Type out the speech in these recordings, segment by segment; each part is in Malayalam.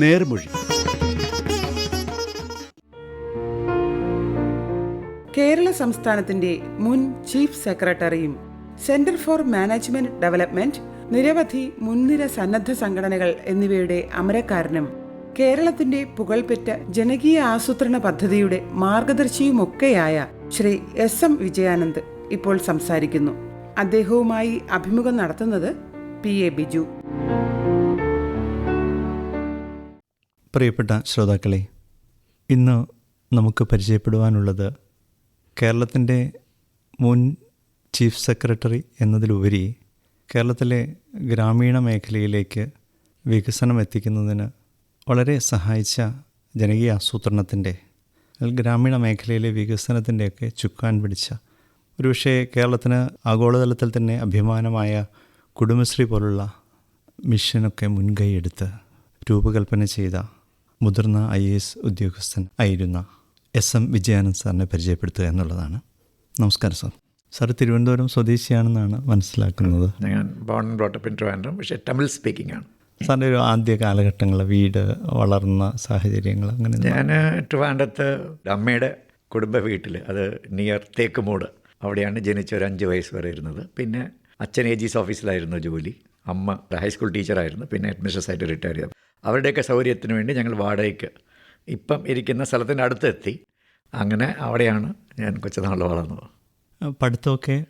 നേർമൊഴി. കേരള സംസ്ഥാനത്തിന്റെ മുൻ ചീഫ് സെക്രട്ടറിയും സെന്റർ ഫോർ മാനേജ്മെന്റ് ഡെവലപ്മെന്റ് നിരവധി മുൻനിര സന്നദ്ധ സംഘടനകൾ എന്നിവയുടെ അമരക്കാരനും കേരളത്തിന്റെ പുകൾപെറ്റ ജനകീയ ആസൂത്രണ പദ്ധതിയുടെ മാർഗദർശിയുമൊക്കെയായ ശ്രീ എസ് എം വിജയാനന്ദ് ഇപ്പോൾ സംസാരിക്കുന്നു. അദ്ദേഹവുമായി അഭിമുഖം നടത്തുന്നത് പി എ ബിജു. പ്രിയപ്പെട്ട ശ്രോതാക്കളെ ഇന്ന് നമുക്ക് പരിചയപ്പെടുവാനുള്ളത് കേരളത്തിന്റെ മുൻ ചീഫ് സെക്രട്ടറി എന്നതിലുപരി കേരളത്തിലെ ഗ്രാമീണ മേഖലയിലേക്ക് വികസനം എത്തിക്കുന്നതിന് വളരെ സഹായിച്ച ജനകീയ ആസൂത്രണത്തിന്റെ ഗ്രാമീണ മേഖലയിലെ വികസനത്തിന്റെയൊക്കെ ചുക്കാൻ പിടിച്ച ഒരുപക്ഷേ കേരളത്തിന് ആഗോളതലത്തിൽ തന്നെ അഭിമാനമായ കുടുംബശ്രീ പോലുള്ള മിഷനൊക്കെ മുൻകൈയെടുത്ത് രൂപകൽപ്പന ചെയ്ത മുതിർന്ന ഐ എ എസ് ഉദ്യോഗസ്ഥൻ ആയിരുന്ന എസ് എം വിജയാനന്ദ് സാറിനെ പരിചയപ്പെടുത്തുക എന്നുള്ളതാണ്. നമസ്കാരം സാർ. സാർ തിരുവനന്തപുരം സ്വദേശിയാണെന്നാണ് മനസ്സിലാക്കുന്നത്. ഞാൻ ബോൺ ബ്രോട്ടപ്പ് ഇൻ ട്രിവാൻഡ്രം പക്ഷേ തമിഴ് സ്പീക്കിംഗ് ആണ്. സാറിന്റെ ഒരു ആദ്യ കാലഘട്ടങ്ങൾ വീട് വളർന്ന സാഹചര്യങ്ങൾ അങ്ങനെ ഞാൻ ട്രിവാൻഡ്രത്ത് അമ്മയുടെ കുടുംബ വീട്ടിൽ അത് നിയർ തേക്കുമൂട് അവിടെയാണ് ജനിച്ച ഒരു അഞ്ച് വയസ്സ് വരെ ഇരുന്നത്. പിന്നെ അച്ഛൻ എ ജിസ് ഓഫീസിലായിരുന്നു ജോലി. അമ്മ ഹൈസ്കൂൾ ടീച്ചറായിരുന്നു പിന്നെ അഡ്മിനിസ്ട്രേറ്റർ റിട്ടയർ ചെയ്തു അവരുടെയൊക്കെ സൗകര്യത്തിന് വേണ്ടി ഞങ്ങൾ വാടകയ്ക്ക് ഇപ്പം ഇരിക്കുന്ന സ്ഥലത്തിന്റെ അടുത്തെത്തി. അങ്ങനെ അവിടെയാണ് ഞാൻ കൊച്ചുനാൾ വളർന്നത്. പഠിത്തമൊക്കെ?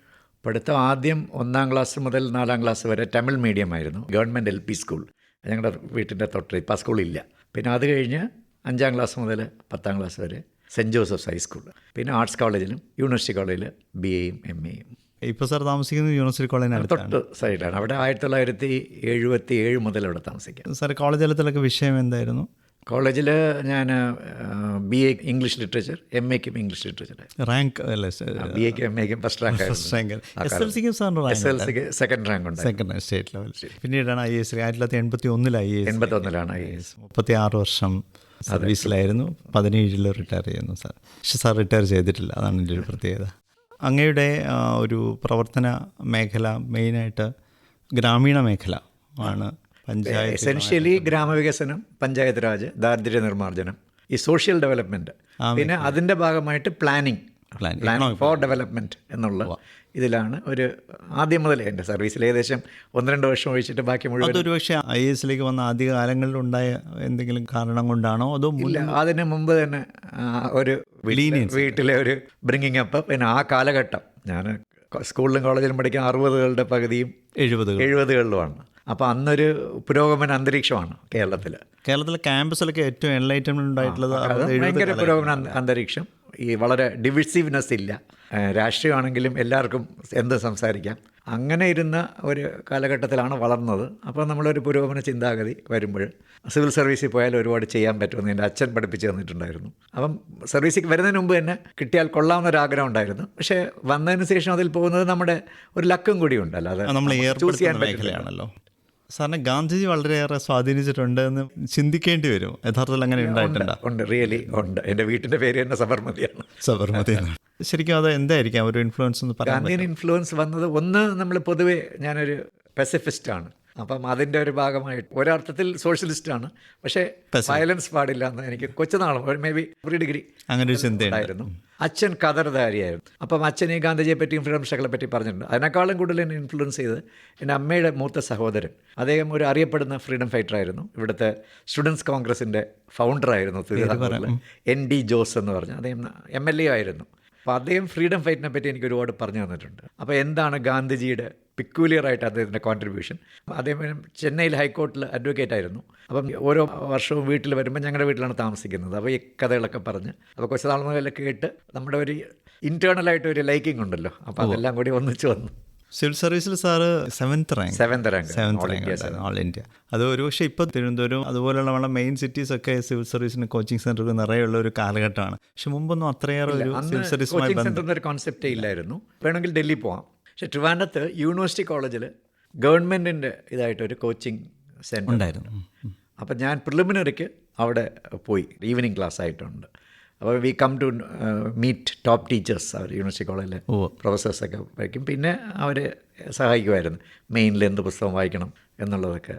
പഠിത്തം ആദ്യം ഒന്നാം ക്ലാസ് മുതൽ നാലാം ക്ലാസ് വരെ തമിഴ് മീഡിയം ആയിരുന്നു. ഗവൺമെന്റ് എൽ പി സ്കൂൾ ഞങ്ങളുടെ വീട്ടിന്റെ തൊട്ട് ഇപ്പം സ്കൂളില്ല പിന്നെ അത് കഴിഞ്ഞ് അഞ്ചാം ക്ലാസ് മുതൽ പത്താം ക്ലാസ് വരെ സെന്റ് ജോസഫ്സ് ഹൈസ്കൂൾ. പിന്നെ ആർട്സ് കോളേജിലും യൂണിവേഴ്സിറ്റി കോളേജിൽ ബി എയും എം എയും ഇപ്പോൾ സാർ താമസിക്കുന്നത് യൂണിവേഴ്സിറ്റി കോളേജിനടുത്താണ് തൊട്ട് സൈഡിലാണ്. അവിടെ ആയിരത്തി തൊള്ളായിരത്തി എഴുപത്തി ഏഴ് മുതൽ അവിടെ താമസിക്കാം. സാർ കോളേജ് തലത്തിലൊക്കെ വിഷയം എന്തായിരുന്നു? കോളേജിൽ ഞാൻ B A English literature M എക്കും English literature rank അല്ലേ ബി എക്കും M എക്കും first rank first rank S L സിക്കും സാറിന് എസ് എൽ സിക്ക് സെക്കൻഡ് റാങ്ക് ഉണ്ട് സെക്കൻഡ് സ്റ്റേറ്റ് ലെവൽ പിന്നീടാണ് ഐ എസ് ആയിരത്തി തൊള്ളായിരത്തി എൺപത്തി ഒന്നിൽ ഐ എസ് എൺപത്തി ഒന്നിലാണ് ഐ എസ് മുപ്പത്തി ആറ് വർഷം സർവീസിലായിരുന്നു. പതിനേഴിൽ റിട്ടയർ ചെയ്യുന്നു സാർ. പക്ഷെ സാർ റിട്ടയർ ചെയ്തിട്ടില്ല. അതാണ് എന്റെ ഒരു പ്രത്യേകത. അങ്ങയുടെ ഒരു പ്രവർത്തന മേഖല മെയിനായിട്ട് ഗ്രാമീണ മേഖല ആണ് പഞ്ചായത്ത് എസെൻഷ്യലി ഗ്രാമവികസനം പഞ്ചായത്ത് രാജ് ദാരിദ്ര്യ നിർമ്മാർജനം ഈ സോഷ്യൽ ഡെവലപ്മെന്റ് പിന്നെ അതിന്റെ ഭാഗമായിട്ട് പ്ലാനിങ് പ്ലാൻ ഫോർ ഡെവലപ്മെന്റ് എന്നുള്ള ഇതിലാണ് ഒരു ആദ്യം മുതലേ എന്റെ സർവീസിൽ ഏകദേശം ഒന്ന് രണ്ട് വർഷം ഒഴിച്ചിട്ട് ബാക്കി മുഴുവൻ ഒരു പക്ഷേ ഐ എസിലേക്ക് വന്ന ആദ്യ കാലങ്ങളിൽ ഉണ്ടായ എന്തെങ്കിലും കാരണം കൊണ്ടാണോ? അതോ ഇല്ല അതിന് മുമ്പ് തന്നെ ഒരു വീട്ടിലെ- ഒരു ബ്രിങ്ങിങ് അപ്പ് പിന്നെ ആ കാലഘട്ടം. ഞാൻ സ്കൂളിലും കോളേജിലും പഠിക്കുന്ന അറുപതുകളുടെ പകുതിയും എഴുപത് എഴുപതുകളിലുമാണ്. അപ്പോൾ അന്നൊരു പുരോഗമന അന്തരീക്ഷമാണ് കേരളത്തിൽ കേരളത്തിലെ ക്യാമ്പസിലൊക്കെ ഏറ്റവും എൻലൈറ്റൻമെന്റ് ഉണ്ടായിട്ടുള്ളത് ഭയങ്കര പുരോഗമന അന്തരീക്ഷം. ഈ വളരെ ഡിവിസീവ്നെസ് ഇല്ല. രാഷ്ട്രീയമാണെങ്കിലും എല്ലാവർക്കും എന്ത് സംസാരിക്കാം. അങ്ങനെ ഇരുന്ന ഒരു കാലഘട്ടത്തിലാണ് വളർന്നത്. അപ്പോൾ നമ്മളൊരു പുരോഗമന ചിന്താഗതി വരുമ്പോൾ സിവിൽ സർവീസിൽ പോയാൽ ഒരുപാട് ചെയ്യാൻ പറ്റുമെന്ന് എന്റെ അച്ഛൻ പഠിപ്പിച്ച് തന്നിട്ടുണ്ടായിരുന്നു. അപ്പം സർവീസിൽ വരുന്നതിന് മുമ്പ് തന്നെ കിട്ടിയാൽ കൊള്ളാവുന്ന ഒരു ആഗ്രഹം ഉണ്ടായിരുന്നു. പക്ഷേ വന്നതിന് ശേഷം അതിൽ പോകുന്നത് നമ്മുടെ ഒരു ലക്കും കൂടി ഉണ്ടല്ലോ. അത് ചൂസ് ചെയ്യാൻ പറ്റില്ല. സാറിനെ ഗാന്ധിജി വളരെയേറെ സ്വാധീനിച്ചിട്ടുണ്ട് എന്ന് ചിന്തിക്കേണ്ടി വരും. യഥാർത്ഥത്തിൽ അങ്ങനെ ഉണ്ടായിട്ടുണ്ട്? ഉണ്ട് റിയലി ഉണ്ട്. എന്റെ വീട്ടിന്റെ പേര് തന്നെ സബർമതിയാണ്. സബർമതി ശരിക്കും അത് എന്തായിരിക്കാം? ഒരു ഇൻഫ്ലുവൻസ് എന്ന് പറയാൻ ഗാന്ധിയൻ ഇൻഫ്ലുവൻസ് വന്നത് ഒന്ന് നമ്മൾ പൊതുവേ ഞാനൊരു പെസിഫിസ്റ്റാണ് അപ്പം അതിന്റെ ഒരു ഭാഗമായിട്ട്. ഒരർത്ഥത്തിൽ സോഷ്യലിസ്റ്റാണ്. പക്ഷേ വയലൻസ് പാടില്ല എന്ന് എനിക്ക് കൊച്ചുനാളും മേ ബി പ്രീ ഡിഗ്രി അങ്ങനെ ഒരു ചിന്തയുണ്ടായിരുന്നു അച്ഛൻ ഖദർദാരിയായിരുന്നു അപ്പം അച്ഛൻ ഈ ഗാന്ധിജിയെ പറ്റിയും ഫ്രീഡം സ്ട്രഗിളെ പറ്റി പറഞ്ഞിട്ടുണ്ട്. അതിനേക്കാളും കൂടുതൽ എന്നെ ഇൻഫ്ലുവൻസ് ചെയ്ത് എന്റെ അമ്മയുടെ മൂത്ത സഹോദരൻ. അദ്ദേഹം ഒരു അറിയപ്പെടുന്ന ഫ്രീഡം ഫൈറ്റർ ആയിരുന്നു. ഇവിടുത്തെ സ്റ്റുഡൻസ് കോൺഗ്രസിന്റെ ഫൗണ്ടറായിരുന്നു തിരുവിതാംകൂറിൽ എൻ ഡി ജോസ് എന്ന് പറഞ്ഞു. അദ്ദേഹം എം എൽ എ ആയിരുന്നു. അപ്പോൾ അദ്ദേഹം ഫ്രീഡം ഫൈറ്റിനെ പറ്റി എനിക്ക് ഒരുപാട് പറഞ്ഞു തന്നിട്ടുണ്ട്. അപ്പോൾ എന്താണ് ഗാന്ധിജിയുടെ പിക്കൂലിയർ ആയിട്ട് അദ്ദേഹത്തിന്റെ കോൺട്രിബ്യൂഷൻ അതേപോലെ ചെന്നൈയിൽ ഹൈക്കോർട്ടിൽ അഡ്വക്കേറ്റ് ആയിരുന്നു. അപ്പം ഓരോ വർഷവും വീട്ടിൽ വരുമ്പോൾ ഞങ്ങളുടെ വീട്ടിലാണ് താമസിക്കുന്നത്. അപ്പോൾ ഈ കഥകളൊക്കെ പറഞ്ഞ്. അപ്പോൾ കുറച്ച് നാളുകളിലൊക്കെ കേട്ട് നമ്മുടെ ഒരു ഇന്റേർണലായിട്ട് ഒരു ലൈക്കിംഗ് ഉണ്ടല്ലോ. അപ്പോൾ അതെല്ലാം കൂടി ഒന്നിച്ച് വന്നു. സിവിൽ സർവീസിൽ sir seventh rank seventh rank seventh rank all India അത് ഒരു പക്ഷേ ഇപ്പോൾ തിരുവനന്തപുരം അതുപോലുള്ള നമ്മുടെ മെയിൻ സിറ്റീസ് ഒക്കെ സിവിൽ സർവീസിന് കോച്ചിങ് സെന്റർ നിറയുള്ള ഒരു കാലഘട്ടമാണ്. പക്ഷെ മുമ്പൊന്നും അത്രയേറെ ഒരു സിവിൽ സർവീസുമായി കോൺസെപ്റ്റേ ഇല്ലായിരുന്നു. വേണമെങ്കിൽ ഡൽഹി പോവാം. പക്ഷെ ട്രിവാൻഡത്ത് യൂണിവേഴ്സിറ്റി കോളേജിൽ ഗവൺമെന്റിന്റെ ഇതായിട്ടൊരു കോച്ചിങ് സെന്റർ ഉണ്ടായിരുന്നു. അപ്പം ഞാൻ പ്രിലിമിനറിക്ക് അവിടെ പോയി. ഈവനിങ് ക്ലാസ് ആയിട്ടുണ്ട്. അപ്പോൾ we come to meet top teachers our university കോളേജിലെ. പ്രൊഫസേഴ്സൊക്കെ വായിക്കും പിന്നെ അവർ സഹായിക്കുമായിരുന്നു. മെയിനിൽ എന്ത് പുസ്തകം വായിക്കണം എന്നുള്ളതൊക്കെ.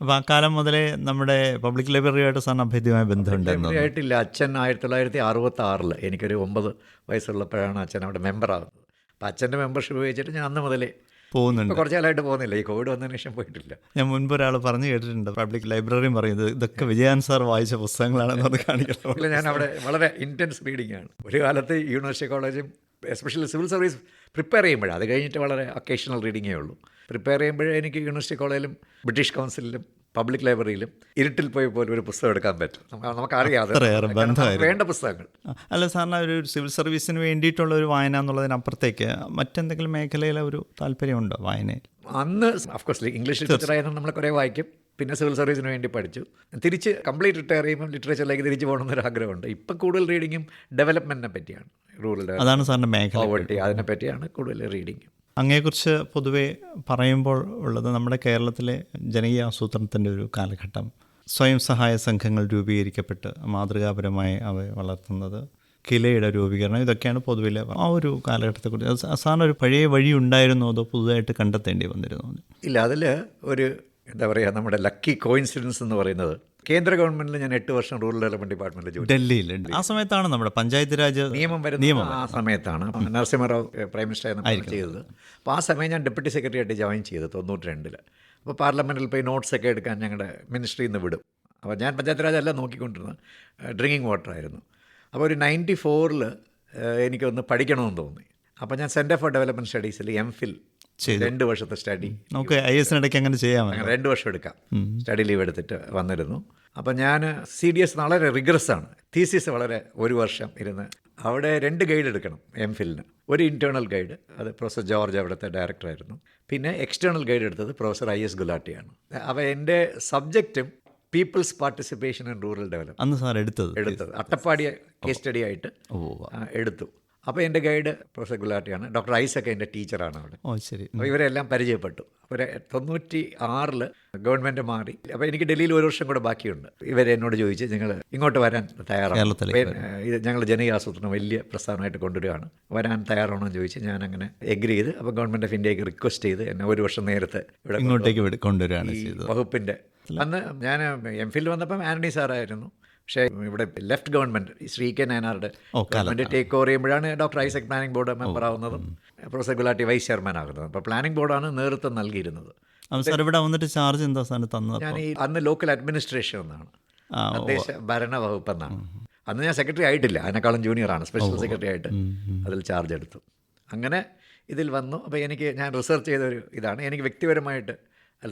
അപ്പോൾ ആ കാലം മുതലേ നമ്മുടെ പബ്ലിക് ലൈബ്രറിയായിട്ട് സാറിന് അഭേദ്യമായ ബന്ധമുണ്ടായിരുന്നു ആയിട്ടില്ല അച്ഛൻ ആയിരത്തി തൊള്ളായിരത്തി അറുപത്തി ആറിൽ എനിക്കൊരു ഒമ്പത് വയസ്സുള്ളപ്പോഴാണ് അച്ഛൻ അവിടെ മെമ്പറാകുന്നത് അപ്പോൾ അച്ഛന്റെ മെമ്പർഷിപ്പ് വെച്ചിട്ട് ഞാൻ അന്ന് മുതലേ പോകുന്നുണ്ട്. കുറച്ച് കാലമായിട്ട് പോകുന്നില്ല. ഈ കോവിഡ് വന്നതിന് ശേഷം പോയിട്ടില്ല. ഞാൻ മുൻപ് ഒരാൾ പറഞ്ഞു കേട്ടിട്ടുണ്ട്. പബ്ലിക് ലൈബ്രറിയും പറയുന്നത് ഇതൊക്കെ വിജയാൻ സാർ വായിച്ച പുസ്തകങ്ങളാണെന്ന് അത് കാണിക്കുന്നത് ഞാൻ അവിടെ വളരെ ഇന്റൻസ് റീഡിംഗ് ആണ്. ഒരു കാലത്ത് യൂണിവേഴ്സിറ്റി കോളേജും എസ്പെഷ്യലി സിവിൽ സർവീസ് പ്രിപ്പയർ ചെയ്യുമ്പോൾ അത് കഴിഞ്ഞിട്ട് വളരെ അക്കേഷണൽ റീഡിങ്ങേ ഉള്ളൂ. പ്രിപ്പയർ ചെയ്യുമ്പോഴേ എനിക്ക് യൂണിവേഴ്സിറ്റി കോളേജിലും ബ്രിട്ടീഷ് കൗൺസിലിലും പബ്ലിക് ലൈബ്രറിയിലും ഇരുട്ടിൽ പോയി പോലും ഒരു പുസ്തകം എടുക്കാൻ പറ്റും. നമുക്ക് നമുക്കറിയാം അത്. അത്രയേറെ കാരണം നമുക്ക് ബന്ധമായിരുന്നു. വേണ്ട പുസ്തകങ്ങൾ. അല്ല സാറിന് ഒരു സിവിൽ സർവീസിന് വേണ്ടിയിട്ടുള്ള ഒരു വായന എന്നുള്ളതിനപ്പുറത്തേക്ക് മറ്റെന്തെങ്കിലും മേഖലയിലെ ഒരു താല്പര്യമുണ്ടോ വായനയിൽ? അന്ന് അഫ്കോഴ്സ് ഇംഗ്ലീഷ് ലിറ്ററേച്ചർ ആയതുകൊണ്ട് നമ്മൾ കുറേ വായിക്കും. പിന്നെ സിവിൽ സർവീസിന് വേണ്ടി പഠിച്ചു. തിരിച്ച് കംപ്ലീറ്റ് റിട്ടയർ ചെയ്യുമ്പോൾ ലിറ്ററേച്ചറിലേക്ക് തിരിച്ച് പോകണമെന്നൊരു ആഗ്രഹമുണ്ട്. ഇപ്പം കൂടുതൽ റീഡിങ്ങും ഡെവലപ്മെന്റിനെ പറ്റിയാണ്. റൂറൽ അതാണ് സാറിന്റെ മേഖല. അതിനെ പറ്റിയാണ് കൂടുതൽ റീഡിങ് അങ്ങയെക്കുറിച്ച് പൊതുവെ പറയുമ്പോൾ ഉള്ളത് നമ്മുടെ കേരളത്തിലെ ജനകീയ ആസൂത്രണത്തിന്റെ ഒരു കാലഘട്ടം. സ്വയം സഹായ സംഘങ്ങൾ രൂപീകരിക്കപ്പെട്ട് മാതൃകാപരമായി അവ വളർത്തുന്നത് കിലയുടെ രൂപീകരണം ഇതൊക്കെയാണ് പൊതുവിലെ ആ ഒരു കാലഘട്ടത്തെക്കുറിച്ച്. സാറിന് ഒരു പഴയ വഴി ഉണ്ടായിരുന്നോ അതോ പുതുതായിട്ട് കണ്ടെത്തേണ്ടി വന്നിരുന്നു? ഇല്ല അതിൽ ഒരു എന്താ പറയുക നമ്മുടെ ലക്കി കോയിൻസിഡൻസ് എന്ന് പറയുന്നത് കേന്ദ്ര ഗവൺമെന്റിൽ ഞാൻ എട്ട് വർഷം റൂറൽ ഡെവലപ്മെന്റ് ഡിപ്പാർട്ട്മെന്റിൽ ജോലി ഡൽഹിയിൽ ആ സമയത്താണ് നമ്മുടെ പഞ്ചായത്ത് രാജ് നിയമം വരുന്ന ആ സമയത്താണ്. നരസിംഹറാവ് പ്രൈം മിനിസ്റ്റർ ആയിരുന്നു ചെയ്തത്. അപ്പോൾ ആ സമയം ഞാൻ ഡെപ്യൂട്ടി സെക്രട്ടറി ആയിട്ട് ജോയിൻ ചെയ്തത് തൊണ്ണൂറ്റി രണ്ടിൽ അപ്പോൾ പാർലമെന്റിൽ പോയി നോട്ട്സ് ഒക്കെ എടുക്കാൻ ഞങ്ങളുടെ മിനിസ്ട്രിയിൽ നിന്ന് വിടും. അപ്പോൾ ഞാൻ പഞ്ചായത്ത് രാജ് അല്ല നോക്കിക്കൊണ്ടിരുന്നത്. ഡ്രിങ്കിങ് വാട്ടർ ആയിരുന്നു. അപ്പോൾ ഒരു നയന്റി ഫോറിൽ എനിക്കൊന്ന് പഠിക്കണമെന്ന് തോന്നി. അപ്പോൾ ഞാൻ സെന്റർ ഫോർ ഡെവലപ്മെന്റ് സ്റ്റഡീസിൽ എം ഫിൽ രണ്ട് വർഷത്തെ സ്റ്റഡി നമുക്ക് ഐ എസിനിടയ്ക്ക് അങ്ങനെ ചെയ്യാം രണ്ട് വർഷം എടുക്കാം. സ്റ്റഡി ലീവ് എടുത്തിട്ട് വന്നിരുന്നു. അപ്പം ഞാൻ സി ഡി എസ് വളരെ റിഗ്രസ് ആണ്. തീസിസ് വളരെ ഒരു വർഷം ഇരുന്ന് അവിടെ രണ്ട് ഗൈഡ് എടുക്കണം എം ഫിലിന് ഒരു ഇന്റേർണൽ ഗൈഡ് അത് പ്രൊഫസർ ജോർജ് അവിടുത്തെ ഡയറക്ടറായിരുന്നു പിന്നെ എക്സ്റ്റേണൽ ഗൈഡ് എടുത്തത് പ്രൊഫസർ ഐ എസ് ഗുലാട്ടിയാണ്. അപ്പോൾ എന്റെ സബ്ജക്റ്റും people's participation in rural development അന്ന് സാർ എടുത്തത് എടുത്തത്. അട്ടപ്പാടിയ കേസ് സ്റ്റഡി ആയിട്ട് ഓ എടുത്തു. അപ്പോൾ എന്റെ ഗൈഡ് പ്രൊഫസർ ഗുലാട്ടിയാണ്. ഡോക്ടർ ഐസൊക്കെ എന്റെ ടീച്ചറാണ് അവിടെ. ഓ ശരി. അപ്പോൾ ഇവരെല്ലാം പരിചയപ്പെട്ടു. അപ്പോൾ തൊണ്ണൂറ്റി ആറിൽ ഗവൺമെന്റ് മാറി. അപ്പോൾ എനിക്ക് ഡൽഹിയിൽ ഒരു വർഷം കൂടെ ബാക്കിയുണ്ട്. ഇവരെന്നോട് ചോദിച്ച് നിങ്ങൾ ഇങ്ങോട്ട് വരാൻ തയ്യാറാണ്? ഇത് ഞങ്ങൾ ജനകീയ ആസൂത്രണം വലിയ പ്രസ്ഥാനമായിട്ട് കൊണ്ടുവരികയാണ്. വരാൻ തയ്യാറാണോ എന്ന് ചോദിച്ച് ഞാൻ അങ്ങനെ എഗ്രി ചെയ്ത് അപ്പോൾ ഗവൺമെന്റ് ഓഫ് ഇന്ത്യയ്ക്ക് റിക്വസ്റ്റ് ചെയ്ത് എന്നെ ഒരു വർഷം നേരത്തെ ഇവിടെ ഇങ്ങോട്ടേക്ക് കൊണ്ടുവരികയാണ് വകുപ്പിന്റെ അന്ന് ഞാൻ എം ഫിൽ വന്നപ്പം ആന്റണി സാറായിരുന്നു. പക്ഷേ ഇവിടെ ലെഫ്റ്റ് ഗവൺമെന്റ് ശ്രീ കെ നയനാറുടെ ഗവൺമെന്റ് ടേക്ക് ഓവർ ചെയ്യുമ്പോഴാണ് doctor Isaac planning board member ആവുന്നതും professor Gulati vice chairman ആകുന്നതും. അപ്പോൾ പ്ലാനിംഗ് ബോർഡാണ് നേതൃത്വം നൽകിയിരുന്നത്. സാർ ഇവിടെ വന്നിട്ട് ചാർജ് എന്താ സാറിന് തന്നത് ഞാൻ ഈ അന്ന് ലോക്കൽ അഡ്മിനിസ്ട്രേഷൻ എന്നാണ്. തദ്ദേശ ഭരണ വകുപ്പ് എന്നാണ്. അന്ന് ഞാൻ സെക്രട്ടറി ആയിട്ടില്ല. അതിനേക്കാളും ജൂനിയറാണ് സ്പെഷ്യൽ സെക്രട്ടറി ആയിട്ട് അതിൽ ചാർജ് എടുത്തു. അങ്ങനെ ഇതിൽ വന്നു. അപ്പോൾ എനിക്ക് ഞാൻ റിസർച്ച് ചെയ്ത ഒരു ഇതാണ്. എനിക്ക് വ്യക്തിപരമായിട്ട്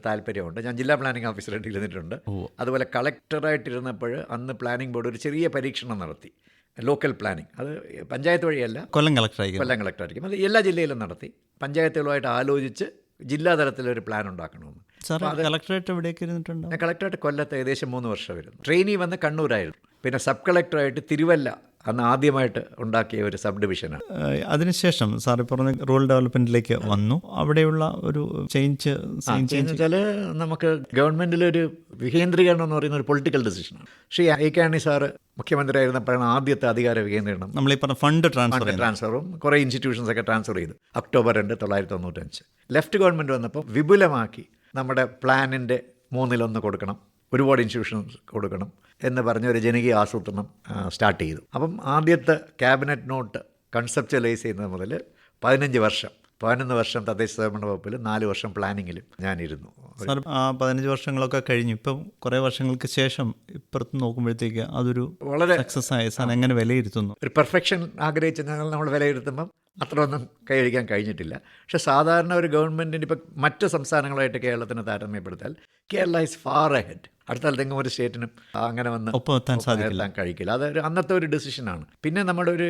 താല്പര്യമുണ്ട്. ഞാൻ ജില്ലാ പ്ലാനിംഗ് ഓഫീസറായിട്ട് ഇരുന്നിട്ടുണ്ട്. അതുപോലെ കളക്ടറായിട്ടിരുന്നപ്പോൾ അന്ന് പ്ലാനിംഗ് ബോർഡ് ഒരു ചെറിയ പരീക്ഷണം നടത്തി. ലോക്കൽ പ്ലാനിംഗ് അത് പഞ്ചായത്ത് വഴിയല്ല. കൊല്ലം കളക്ടറായി കൊല്ലം കളക്ടറായിരിക്കും അത് എല്ലാ ജില്ലയിലും നടത്തി. പഞ്ചായത്തുകളുമായിട്ട് ആലോചിച്ച് ജില്ലാ തലത്തിലൊരു പ്ലാൻ ഉണ്ടാക്കണമെന്ന്. കളക്ടറായിട്ട് കളക്ടറേറ്റ് എവിടെയൊക്കെ ഇരുന്നിട്ടുണ്ട്? ഞാൻ കളക്ടറായിട്ട് കൊല്ലത്ത് ഏകദേശം മൂന്ന് വർഷമായിരുന്നു ട്രെയിനി വന്ന് കണ്ണൂരായിരുന്നു. പിന്നെ സബ് കളക്ടറായിട്ട് തിരുവല്ല അന്ന് ആദ്യമായിട്ട് ഉണ്ടാക്കിയ ഒരു സബ് ഡിവിഷനാണ് അതിനുശേഷം സാർ പറഞ്ഞ റൂറൽ ഡെവലപ്മെന്റിലേക്ക് വന്നു. അവിടെയുള്ള ഒരു ചേഞ്ച് വെച്ചാൽ നമുക്ക് ഗവൺമെന്റിലൊരു വികേന്ദ്രീകരണം എന്ന് പറയുന്ന ഒരു പൊളിറ്റിക്കൽ ഡിസിഷനാണ്. ശ്രീ എ കെ ആണി സാറ് മുഖ്യമന്ത്രി ആയിരുന്നപ്പോഴാണ് ആദ്യത്തെ അധികാര വികേന്ദ്രീകരണം. നമ്മൾ പറഞ്ഞ ഫണ്ട് ട്രാൻസ്ഫർ ട്രാൻസ്ഫറും കുറേ ഇൻസ്റ്റിറ്റ്യൂഷൻസ് ഒക്കെ ട്രാൻസ്ഫർ ചെയ്തു. ഒക്ടോബർ രണ്ട് തൊള്ളായിരത്തി തൊണ്ണൂറ്റഞ്ച്. ലെഫ്റ്റ് ഗവൺമെന്റ് വന്നപ്പോൾ വിപുലമാക്കി നമ്മുടെ പ്ലാനിന്റെ മൂന്നിലൊന്ന് കൊടുക്കണം. ഒരുപാട് ഇൻസ്റ്റിറ്റ്യൂഷൻസ് കൊടുക്കണം എന്ന് പറഞ്ഞ ഒരു ജനകീയ ആസൂത്രണം സ്റ്റാർട്ട് ചെയ്തു. അപ്പം ആദ്യത്തെ ക്യാബിനറ്റ് നോട്ട് കൺസെപ്റ്റലൈസ് ചെയ്യുന്നത് മുതൽ പതിനഞ്ച് വർഷം. പതിനൊന്ന് വർഷം തദ്ദേശ സ്വയംഭരണ വകുപ്പിൽ നാല് വർഷം പ്ലാനിങ്ങിലും ഞാനിരുന്നു. സാർ ആ പതിനഞ്ച് വർഷങ്ങളൊക്കെ കഴിഞ്ഞു. ഇപ്പം കുറേ വർഷങ്ങൾക്ക് ശേഷം ഇപ്പുറത്ത് നോക്കുമ്പോഴത്തേക്ക് അതൊരു വളരെ സക്സസ് ആയ. സാധനം എങ്ങനെ വിലയിരുത്തുന്നു? ഒരു പെർഫെക്ഷൻ ആഗ്രഹിച്ചാൽ ഞങ്ങൾ നമ്മൾ വിലയിരുത്തുമ്പം അത്രയൊന്നും കൈയടിക്കാൻ കഴിഞ്ഞിട്ടില്ല. പക്ഷെ സാധാരണ ഒരു ഗവൺമെന്റിന് ഇപ്പം മറ്റ് സംസ്ഥാനങ്ങളായിട്ട് കേരളത്തിന് താരതമ്യപ്പെടുത്താൽ കേരള ഇസ് ഫാർ അഹെഡ് അടുത്ത കാലത്തെങ്കിലും ഒരു സ്റ്റേറ്റിനും അങ്ങനെ വന്ന് ഒപ്പം എത്താൻ സാധിക്കില്ല. എത്താൻ കഴിക്കില്ല. അതൊരു അന്നത്തെ ഒരു ഡിസിഷനാണ് പിന്നെ നമ്മുടെ ഒരു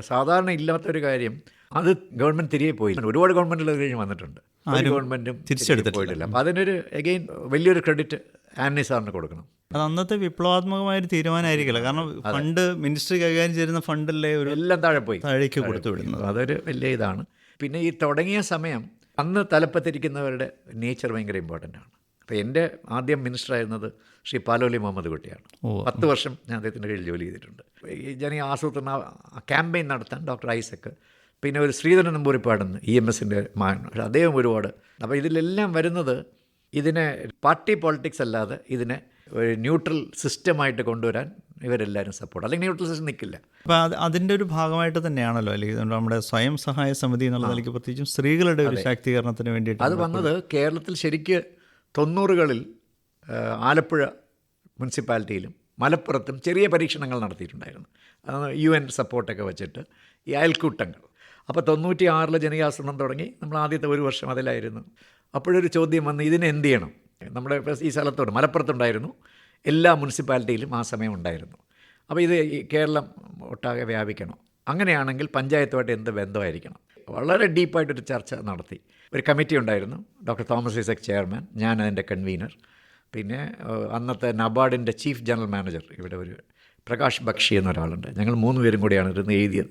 സാധാരണ ഇല്ലാത്ത ഒരു കാര്യം അത് ഗവൺമെന്റ് തിരികെ പോയില്ല ഒരുപാട് ഗവൺമെന്റുകൾ കഴിഞ്ഞ് വന്നിട്ടുണ്ട്. ഒരു ഗവൺമെന്റും തിരിച്ചെടുത്ത് പോയിട്ടില്ല. അപ്പം അതിനൊരു എഗെയിൻ വലിയൊരു ക്രെഡിറ്റ് ആന്റണി സാറിന് കൊടുക്കണം. അത് അന്നത്തെ വിപ്ലവാത്മകമായ ഒരു തീരുമാനമായിരിക്കില്ല. കാരണം ഫണ്ട് മിനിസ്ട്രി കൈകാര്യം ചെയ്യുന്ന ഫണ്ടല്ലേ ഒരു എല്ലാം താഴെ പോയി. താഴേക്ക് കൊടുത്തു വിടുന്നത്. അതൊരു വലിയ ഇതാണ്. പിന്നെ ഈ തുടങ്ങിയ സമയം അന്ന് തലപ്പത്തിരിക്കുന്നവരുടെ നേച്ചർ ഭയങ്കര ഇമ്പോർട്ടന്റ് ആണ്. അപ്പോൾ എന്റെ ആദ്യം മിനിസ്റ്റർ ആയിരുന്നത് ശ്രീ പാലോലി മുഹമ്മദ് കുട്ടിയാണ്. പത്ത് വർഷം ഞാൻ അദ്ദേഹത്തിന്റെ കീഴിൽ ജോലി ചെയ്തിട്ടുണ്ട്. ഞാൻ ഈ ആസൂത്രണ ക്യാമ്പയിൻ നടത്താൻ ഡോക്ടർ ഐസക്ക് പിന്നെ ഒരു ശ്രീധരൻ നമ്പൂരിപ്പാടെന്ന് ഇ എം എസിന്റെ മകൻ. പക്ഷേ അദ്ദേഹം ഒരുപാട് അപ്പോൾ ഇതിലെല്ലാം വരുന്നത് ഇതിനെ പാർട്ടി പോളിറ്റിക്സ് അല്ലാതെ ഇതിനെ ഒരു ന്യൂട്രൽ സിസ്റ്റമായിട്ട് കൊണ്ടുവരാൻ ഇവരെല്ലാവരും സപ്പോർട്ട് അല്ലെങ്കിൽ ന്യൂട്രൽ സിസ്റ്റം നിൽക്കില്ല അപ്പോൾ അത് അതിന്റെ ഒരു ഭാഗമായിട്ട് തന്നെയാണല്ലോ? അല്ലെങ്കിൽ നമ്മുടെ സ്വയം സഹായ സമിതി എന്നുള്ള നിലയ്ക്ക് പ്രത്യേകിച്ചും സ്ത്രീകളുടെ ഒരു ശാക്തീകരണത്തിന് വേണ്ടിയിട്ട് അത് വന്നത് കേരളത്തിൽ ശരിക്ക് തൊണ്ണൂറുകളിൽ ആലപ്പുഴ മുനിസിപ്പാലിറ്റിയിലും മലപ്പുറത്തും ചെറിയ പരീക്ഷണങ്ങൾ നടത്തിയിട്ടുണ്ടായിരുന്നു. യു എൻ സപ്പോർട്ടൊക്കെ വെച്ചിട്ട് ഈ അയൽക്കൂട്ടങ്ങൾ. അപ്പോൾ തൊണ്ണൂറ്റി ആറിൽ ജനകീയാസൂത്രണം തുടങ്ങി. നമ്മൾ ആദ്യത്തെ ഒരു വർഷം അതിലായിരുന്നു. അപ്പോഴൊരു ചോദ്യം വന്ന് ഇതിനെ എന്ത് ചെയ്യണം? നമ്മുടെ ഈ സ്ഥലത്തോട് മലപ്പുറത്തുണ്ടായിരുന്നു. എല്ലാ മുനിസിപ്പാലിറ്റിയിലും ആ സമയം ഉണ്ടായിരുന്നു. അപ്പോൾ ഇത് കേരളം ഒട്ടാകെ വ്യാപിക്കണം. അങ്ങനെയാണെങ്കിൽ പഞ്ചായത്തുമായിട്ട് എന്ത് ബന്ധമായിരിക്കണം? വളരെ ഡീപ്പായിട്ടൊരു ചർച്ച നടത്തി. ഒരു കമ്മിറ്റി ഉണ്ടായിരുന്നു. ഡോക്ടർ തോമസ് ഐസക് ചെയർമാൻ ഞാൻ അതിന്റെ കൺവീനർ. പിന്നെ അന്നത്തെ നബാർഡിന്റെ ചീഫ് ജനറൽ മാനേജർ ഇവിടെ ഒരു പ്രകാശ് ബക്ഷി എന്നൊരാളുണ്ട്. ഞങ്ങൾ മൂന്ന് പേരും കൂടിയാണ് ഇരുന്ന് എഴുതിയത്.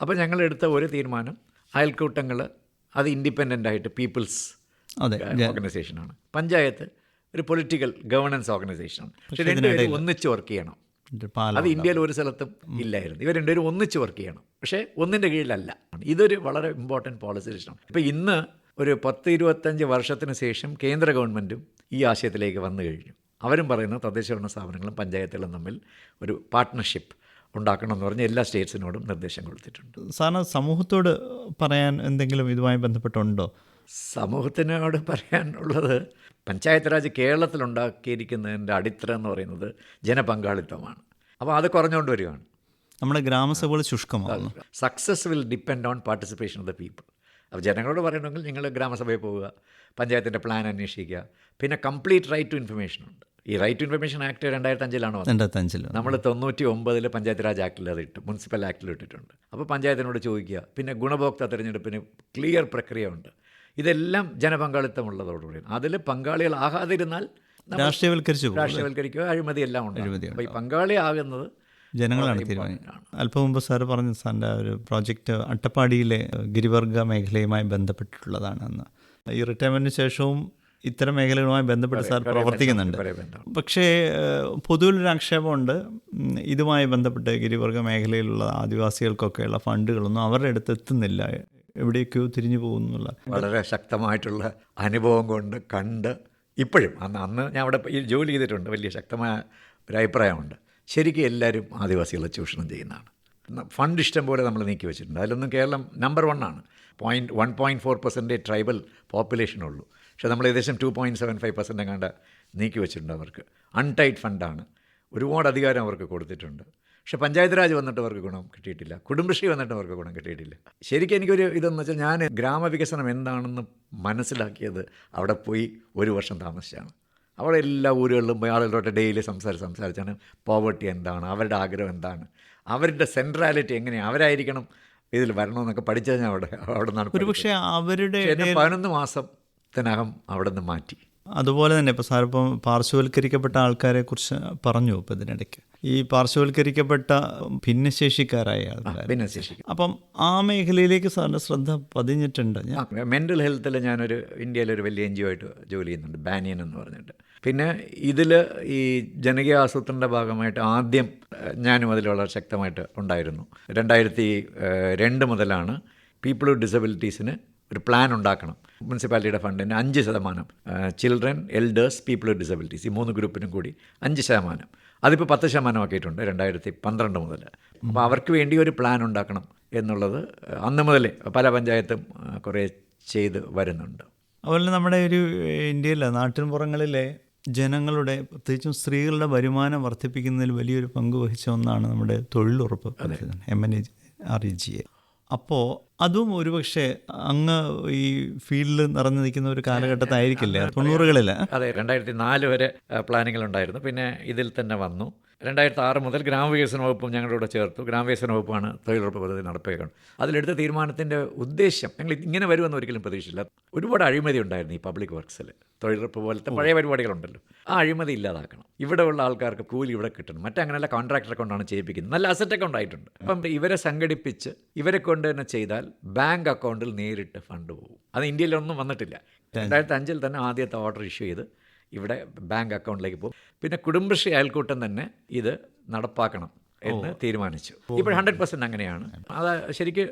അപ്പോൾ ഞങ്ങളെടുത്ത ഒരു തീരുമാനം അയൽക്കൂട്ടങ്ങൾ അത് ഇൻഡിപെൻഡന്റ് ആയിട്ട് പീപ്പിൾസ് അതെ ഓർഗനൈസേഷനാണ് പഞ്ചായത്ത് ഒരു പൊളിറ്റിക്കൽ ഗവേണൻസ് ഓർഗനൈസേഷനാണ് പക്ഷേ രണ്ടുപേരും ഒന്നിച്ച് വർക്ക് ചെയ്യണം. അത് ഇന്ത്യയിൽ ഒരു സ്ഥലത്തും ഇല്ലായിരുന്നു. ഇവർ രണ്ടുപേരും ഒന്നിച്ച് വർക്ക് ചെയ്യണം. പക്ഷേ ഒന്നിന്റെ കീഴിലല്ല. ഇതൊരു വളരെ ഇമ്പോർട്ടന്റ് പോളിസി ഡിസിഷനാണ് ഇപ്പോൾ ഇന്ന് ഒരു പത്ത് ഇരുപത്തഞ്ച് വർഷത്തിന് ശേഷം കേന്ദ്ര ഗവൺമെന്റും ഈ ആശയത്തിലേക്ക് വന്നു കഴിഞ്ഞു. അവരും പറയുന്നു തദ്ദേശ ഭരണ സ്ഥാപനങ്ങളും പഞ്ചായത്തുകളും തമ്മിൽ ഒരു പാർട്ട്ണർഷിപ്പ് ഉണ്ടാക്കണം എന്ന് പറഞ്ഞ് എല്ലാ സ്റ്റേറ്റ്സിനോടും നിർദ്ദേശം കൊടുത്തിട്ടുണ്ട്. സാറിന് സമൂഹത്തോട് പറയാൻ എന്തെങ്കിലും ഇതുമായി ബന്ധപ്പെട്ടുണ്ടോ? സമൂഹത്തിനോട് പറയാനുള്ളത് പഞ്ചായത്ത് രാജ് കേരളത്തിൽ ഉണ്ടാക്കിയിരിക്കുന്നതിന്റെ അടിത്തറ എന്ന് പറയുന്നത് ജനപങ്കാളിത്തമാണ്. അപ്പോൾ അത് കുറഞ്ഞുകൊണ്ട് വരികയാണ്. നമ്മുടെ ഗ്രാമസഭകൾ ശുഷ്കമാണ് success will depend on participation of the people അപ്പോൾ ജനങ്ങളോട് പറയണമെങ്കിൽ നിങ്ങൾ ഗ്രാമസഭയിൽ പോവുക പഞ്ചായത്തിന്റെ പ്ലാൻ അന്വേഷിക്കുക. പിന്നെ കംപ്ലീറ്റ് റൈറ്റ് ടു ഇൻഫർമേഷൻ ഉണ്ട്. ഈ റൈറ്റ് ടു ഇൻഫർമേഷൻ ആക്ട് രണ്ടായിരത്തി അഞ്ചിലാണ് വന്നത്? രണ്ടായിരത്തി അഞ്ചിൽ നമ്മൾ തൊണ്ണൂറ്റി ഒമ്പതിൽ പഞ്ചായത്ത് രാജ് ആക്ടിൽ അത് ഇട്ടു മുനിസിപ്പൽ ആക്ടിൽ ഇട്ടിട്ടുണ്ട്. അപ്പോൾ പഞ്ചായത്തിനോട് ചോദിക്കുക പിന്നെ ഗുണഭോക്തൃ തിരഞ്ഞെടുപ്പിന് ക്ലിയർ പ്രക്രിയ ഉണ്ട്. ഇതെല്ലാം ജനപങ്കാളിത്തമുള്ളതോടുകൂടി അതിൽ പങ്കാളികളാകാതിരുന്നാൽ രാഷ്ട്രീയവൽക്കരിച്ചു രാഷ്ട്രീയവൽക്കരിക്കുക അഴിമതി എല്ലാം ഉണ്ട് അപ്പോൾ ഈ പങ്കാളിയാകുന്നത് ജനങ്ങളാണ് തീരുമാനിക്കുന്നത് അല്പം മുമ്പ് സാർ പറഞ്ഞു സാറിന്റെ ഒരു പ്രോജക്റ്റ് അട്ടപ്പാടിയിലെ ഗിരിവർഗ മേഖലയുമായി ബന്ധപ്പെട്ടിട്ടുള്ളതാണെന്ന് ഈ റിട്ടയർമെന്റിന് ശേഷവും ഇത്തരം മേഖലകളുമായി ബന്ധപ്പെട്ട് സാർ പ്രവർത്തിക്കുന്നുണ്ട്. പക്ഷേ പൊതുവിലൊരു ആക്ഷേപമുണ്ട്. ഇതുമായി ബന്ധപ്പെട്ട് ഗിരിവർഗ മേഖലയിലുള്ള ആദിവാസികൾക്കൊക്കെയുള്ള ഫണ്ടുകളൊന്നും അവരുടെ അടുത്ത് എത്തുന്നില്ല. എവിടേക്കോ തിരിഞ്ഞു പോകുന്നുള്ള വളരെ ശക്തമായിട്ടുള്ള അനുഭവം കൊണ്ട് കണ്ട് ഇപ്പോഴും അന്ന് അന്ന് ഞാൻ അവിടെ ജോലി ചെയ്തിട്ടുണ്ട് വലിയ ശക്തമായ ഒരു അഭിപ്രായമുണ്ട്. ശരിക്കും എല്ലാവരും ആദിവാസികളെ ചൂഷണം ചെയ്യുന്നതാണ്. ഫണ്ട് ഇഷ്ടം പോലെ നമ്മൾ നീക്കി വെച്ചിട്ടുണ്ട്. അതിലൊന്നും കേരളം നമ്പർ വൺ ആണ്. Point one point four percentage tribal പോപ്പുലേഷനുള്ളൂ പക്ഷേ നമ്മൾ ഏകദേശം two point seven five percent എങ്ങാണ്ട് നീക്കി വെച്ചിട്ടുണ്ട് അവർക്ക്. അൺടൈറ്റ് ഫണ്ടാണ് ഒരുപാട് അധികാരം അവർക്ക് കൊടുത്തിട്ടുണ്ട്. പക്ഷേ പഞ്ചായത്ത് രാജ് വന്നിട്ട് അവർക്ക് ഗുണം കിട്ടിയിട്ടില്ല. കുടുംബശ്രീ വന്നിട്ട് അവർക്ക് ഗുണം കിട്ടിയിട്ടില്ല. ശരിക്കും എനിക്കൊരു ഇതെന്ന് വെച്ചാൽ ഞാൻ ഗ്രാമവികസനം എന്താണെന്ന് മനസ്സിലാക്കിയത് അവിടെ പോയി ഒരു വർഷം താമസിച്ചാണ്. അവിടെ എല്ലാ ഊരുകളിലും പോയി ആളുകളോട്ട് ഡെയിലി സംസാരിച്ച് സംസാരിച്ചാണ് പോവർട്ടി എന്താണ് അവരുടെ ആഗ്രഹം എന്താണ് അവരുടെ സെൻട്രാലിറ്റി എങ്ങനെയാണ് അവരായിരിക്കണം ഇതിൽ വരണമെന്നൊക്കെ പഠിച്ചത് ഞാൻ അവിടെ അവിടെ നിന്നാണ് ഒരു പക്ഷേ അവരുടെ പതിനൊന്ന് മാസത്തിനകം അവിടെ നിന്ന് മാറ്റി. അതുപോലെ തന്നെ ഇപ്പോൾ സാർ ഇപ്പം പാർശ്വവൽക്കരിക്കപ്പെട്ട ആൾക്കാരെ കുറിച്ച് പറഞ്ഞു ഇപ്പം ഇതിനിടയ്ക്ക്. ഈ പാർശ്വവൽക്കരിക്കപ്പെട്ട ഭിന്നശേഷിക്കാരായ ആൾക്കാർ ഭിന്നശേഷി അപ്പം ആ മേഖലയിലേക്ക് സാറിന്റെ ശ്രദ്ധ പതിഞ്ഞിട്ടുണ്ട്. ഞാൻ മെന്റൽ ഹെൽത്തിൽ ഞാനൊരു ഇന്ത്യയിലൊരു വലിയ എൻ ജി ഒ ആയിട്ട് ജോലി ചെയ്യുന്നുണ്ട് ബാനിയൻ എന്ന് പറഞ്ഞിട്ട്. പിന്നെ ഇതിൽ ഈ ജനകീയ ആസൂത്രണന്റെ ഭാഗമായിട്ട് ആദ്യം ഞാനും അതിൽ വളരെ ശക്തമായിട്ട് ഉണ്ടായിരുന്നു. രണ്ടായിരത്തി രണ്ട് മുതലാണ് പീപ്പിൾ വിത്ത് ഡിസബിലിറ്റീസിന് ഒരു പ്ലാൻ ഉണ്ടാക്കണം. മുനിസിപ്പാലിറ്റിയുടെ ഫണ്ടിന് അഞ്ച് ശതമാനം. Children elders people with disabilities ഈ മൂന്ന് ഗ്രൂപ്പിനും കൂടി അഞ്ച് ശതമാനം. അതിപ്പോൾ പത്ത് ശതമാനമാക്കിയിട്ടുണ്ട് രണ്ടായിരത്തി പന്ത്രണ്ട് മുതൽ അപ്പോൾ അവർക്ക് വേണ്ടി ഒരു പ്ലാൻ ഉണ്ടാക്കണം എന്നുള്ളത് അന്ന് മുതലേ പല പഞ്ചായത്തും കുറേ ചെയ്ത് വരുന്നുണ്ട്. അതുപോലെ നമ്മുടെ ഒരു ഇന്ത്യയിലെ നാട്ടിൻപുറങ്ങളിലെ ജനങ്ങളുടെ പ്രത്യേകിച്ചും സ്ത്രീകളുടെ വരുമാനം വർദ്ധിപ്പിക്കുന്നതിൽ വലിയൊരു പങ്ക് വഹിച്ച ഒന്നാണ് നമ്മുടെ തൊഴിലുറപ്പ് M N R E G A അപ്പോൾ അതും ഒരുപക്ഷെ അങ്ങ് ഈ ഫീൽഡിൽ നിറഞ്ഞു നിൽക്കുന്ന ഒരു കാലഘട്ടത്തായിരിക്കില്ലേ? തൊണ്ണൂറുകളിൽ അതെ. രണ്ടായിരത്തി നാല് വരെ പ്ലാനിങ്ങിലുണ്ടായിരുന്നു പിന്നെ ഇതിൽ തന്നെ വന്നു. രണ്ടായിരത്തി ആറ് മുതൽ ഗ്രാമവികസന വകുപ്പും ഞങ്ങളുടെ കൂടെ ചേർത്തു. ഗ്രാമവികസന വകുപ്പാണ് തൊഴിലുറപ്പ് പദ്ധതി നടപ്പിലാക്കുന്നത് അതിലെടുത്ത തീരുമാനത്തിന്റെ ഉദ്ദേശം ഞങ്ങൾ ഇങ്ങനെ വരുമെന്ന് ഒരിക്കലും പ്രതീക്ഷിച്ചില്ല. ഒരുപാട് അഴിമതി ഉണ്ടായിരുന്നു ഈ പബ്ലിക് വർക്ക്സിൽ തൊഴിലുറപ്പ് പോലത്തെ പഴയ പരിപാടികളുണ്ടല്ലോ. ആ അഴിമതി ഇല്ലാതാക്കണം. ഇവിടെയുള്ള ഉള്ള ആൾക്കാർക്ക് കൂലി ഇവിടെ കിട്ടണം. മറ്റങ്ങനെയല്ല കോൺട്രാക്ടർ അക്കൗണ്ടാണ് ചെയ്യിപ്പിക്കുന്നത്. നല്ല അസറ്റ് അക്കൗണ്ട് ആയിട്ടുണ്ട് അപ്പം ഇവരെ സംഘടിപ്പിച്ച് ഇവരെ കൊണ്ട് തന്നെ ചെയ്താൽ ബാങ്ക് അക്കൗണ്ടിൽ നേരിട്ട് ഫണ്ട് പോകും. അത് ഇന്ത്യയിലൊന്നും വന്നിട്ടില്ല. രണ്ടായിരത്തി അഞ്ചിൽ തന്നെ ആദ്യത്തെ ഓർഡർ ഇഷ്യൂ ചെയ്ത് ഇവിടെ ബാങ്ക് അക്കൗണ്ടിലേക്ക് പോകും. പിന്നെ കുടുംബശ്രീ അയൽക്കൂട്ടം തന്നെ ഇത് നടപ്പാക്കണം എന്ന് തീരുമാനിച്ചു. ഇപ്പോൾ ഹൺഡ്രഡ് പെർസെന്റ് അങ്ങനെയാണ്. അത് ശരിക്കും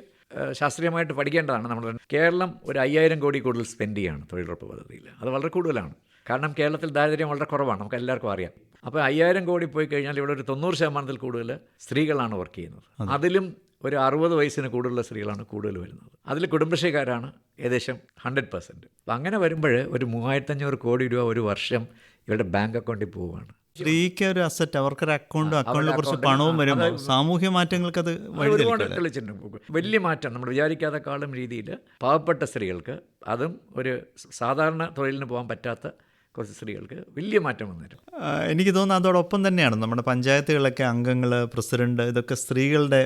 ശാസ്ത്രീയമായിട്ട് പഠിക്കേണ്ടതാണ്. നമ്മൾ കേരളം ഒരു അയ്യായിരം കോടി കൂടുതൽ സ്പെൻഡ് ചെയ്യാണ് തൊഴിലുറപ്പ് പദ്ധതിയിൽ. അത് വളരെ കൂടുതലാണ്. കാരണം കേരളത്തിൽ ദാരിദ്ര്യം വളരെ കുറവാണ്. നമുക്ക് എല്ലാവർക്കും അറിയാം. അപ്പോൾ അയ്യായിരം കോടി പോയി കഴിഞ്ഞാൽ ഇവിടെ ഒരു തൊണ്ണൂറ് ശതമാനത്തിൽ കൂടുതൽ സ്ത്രീകളാണ് വർക്ക് ചെയ്യുന്നത്. അതിലും ഒരു അറുപത് വയസ്സിന് കൂടുതലുള്ള സ്ത്രീകളാണ് കൂടുതൽ വരുന്നത്. അതിൽ കുടുംബശ്രീക്കാരാണ് ഏകദേശം ഹൺഡ്രഡ് പെർസെന്റ്. അപ്പം അങ്ങനെ വരുമ്പോൾ ഒരു മൂവായിരത്തഞ്ഞൂറ് കോടി രൂപ ഒരു വർഷം ഇവരുടെ ബാങ്ക് അക്കൗണ്ടിൽ പോവുകയാണ്. സ്ത്രീക്ക് ഒരു അസറ്റ് അവർക്കൊരു അക്കൗണ്ടും അക്കൗണ്ട് അക്കൗണ്ടിൽ കുറച്ച് പണവും വരും വരുമ്പോൾ സാമൂഹ്യ മാറ്റങ്ങൾക്ക് അത് ഒരുപാട് തെളിച്ചിട്ടുണ്ട്. വലിയ മാറ്റം നമ്മൾ വിചാരിക്കാതെക്കാളും രീതിയിൽ പാവപ്പെട്ട സ്ത്രീകൾക്ക് അതും ഒരു സാധാരണ തൊഴിലിന് പോകാൻ പറ്റാത്ത കുറച്ച് സ്ത്രീകൾക്ക് വലിയ മാറ്റം ആ, എനിക്ക് തോന്നുന്നു അതോടൊപ്പം തന്നെയാണ് നമ്മുടെ പഞ്ചായത്തുകളിലൊക്കെ അംഗങ്ങൾ പ്രസിഡന്റ് ഇതൊക്കെ സ്ത്രീകളുടെ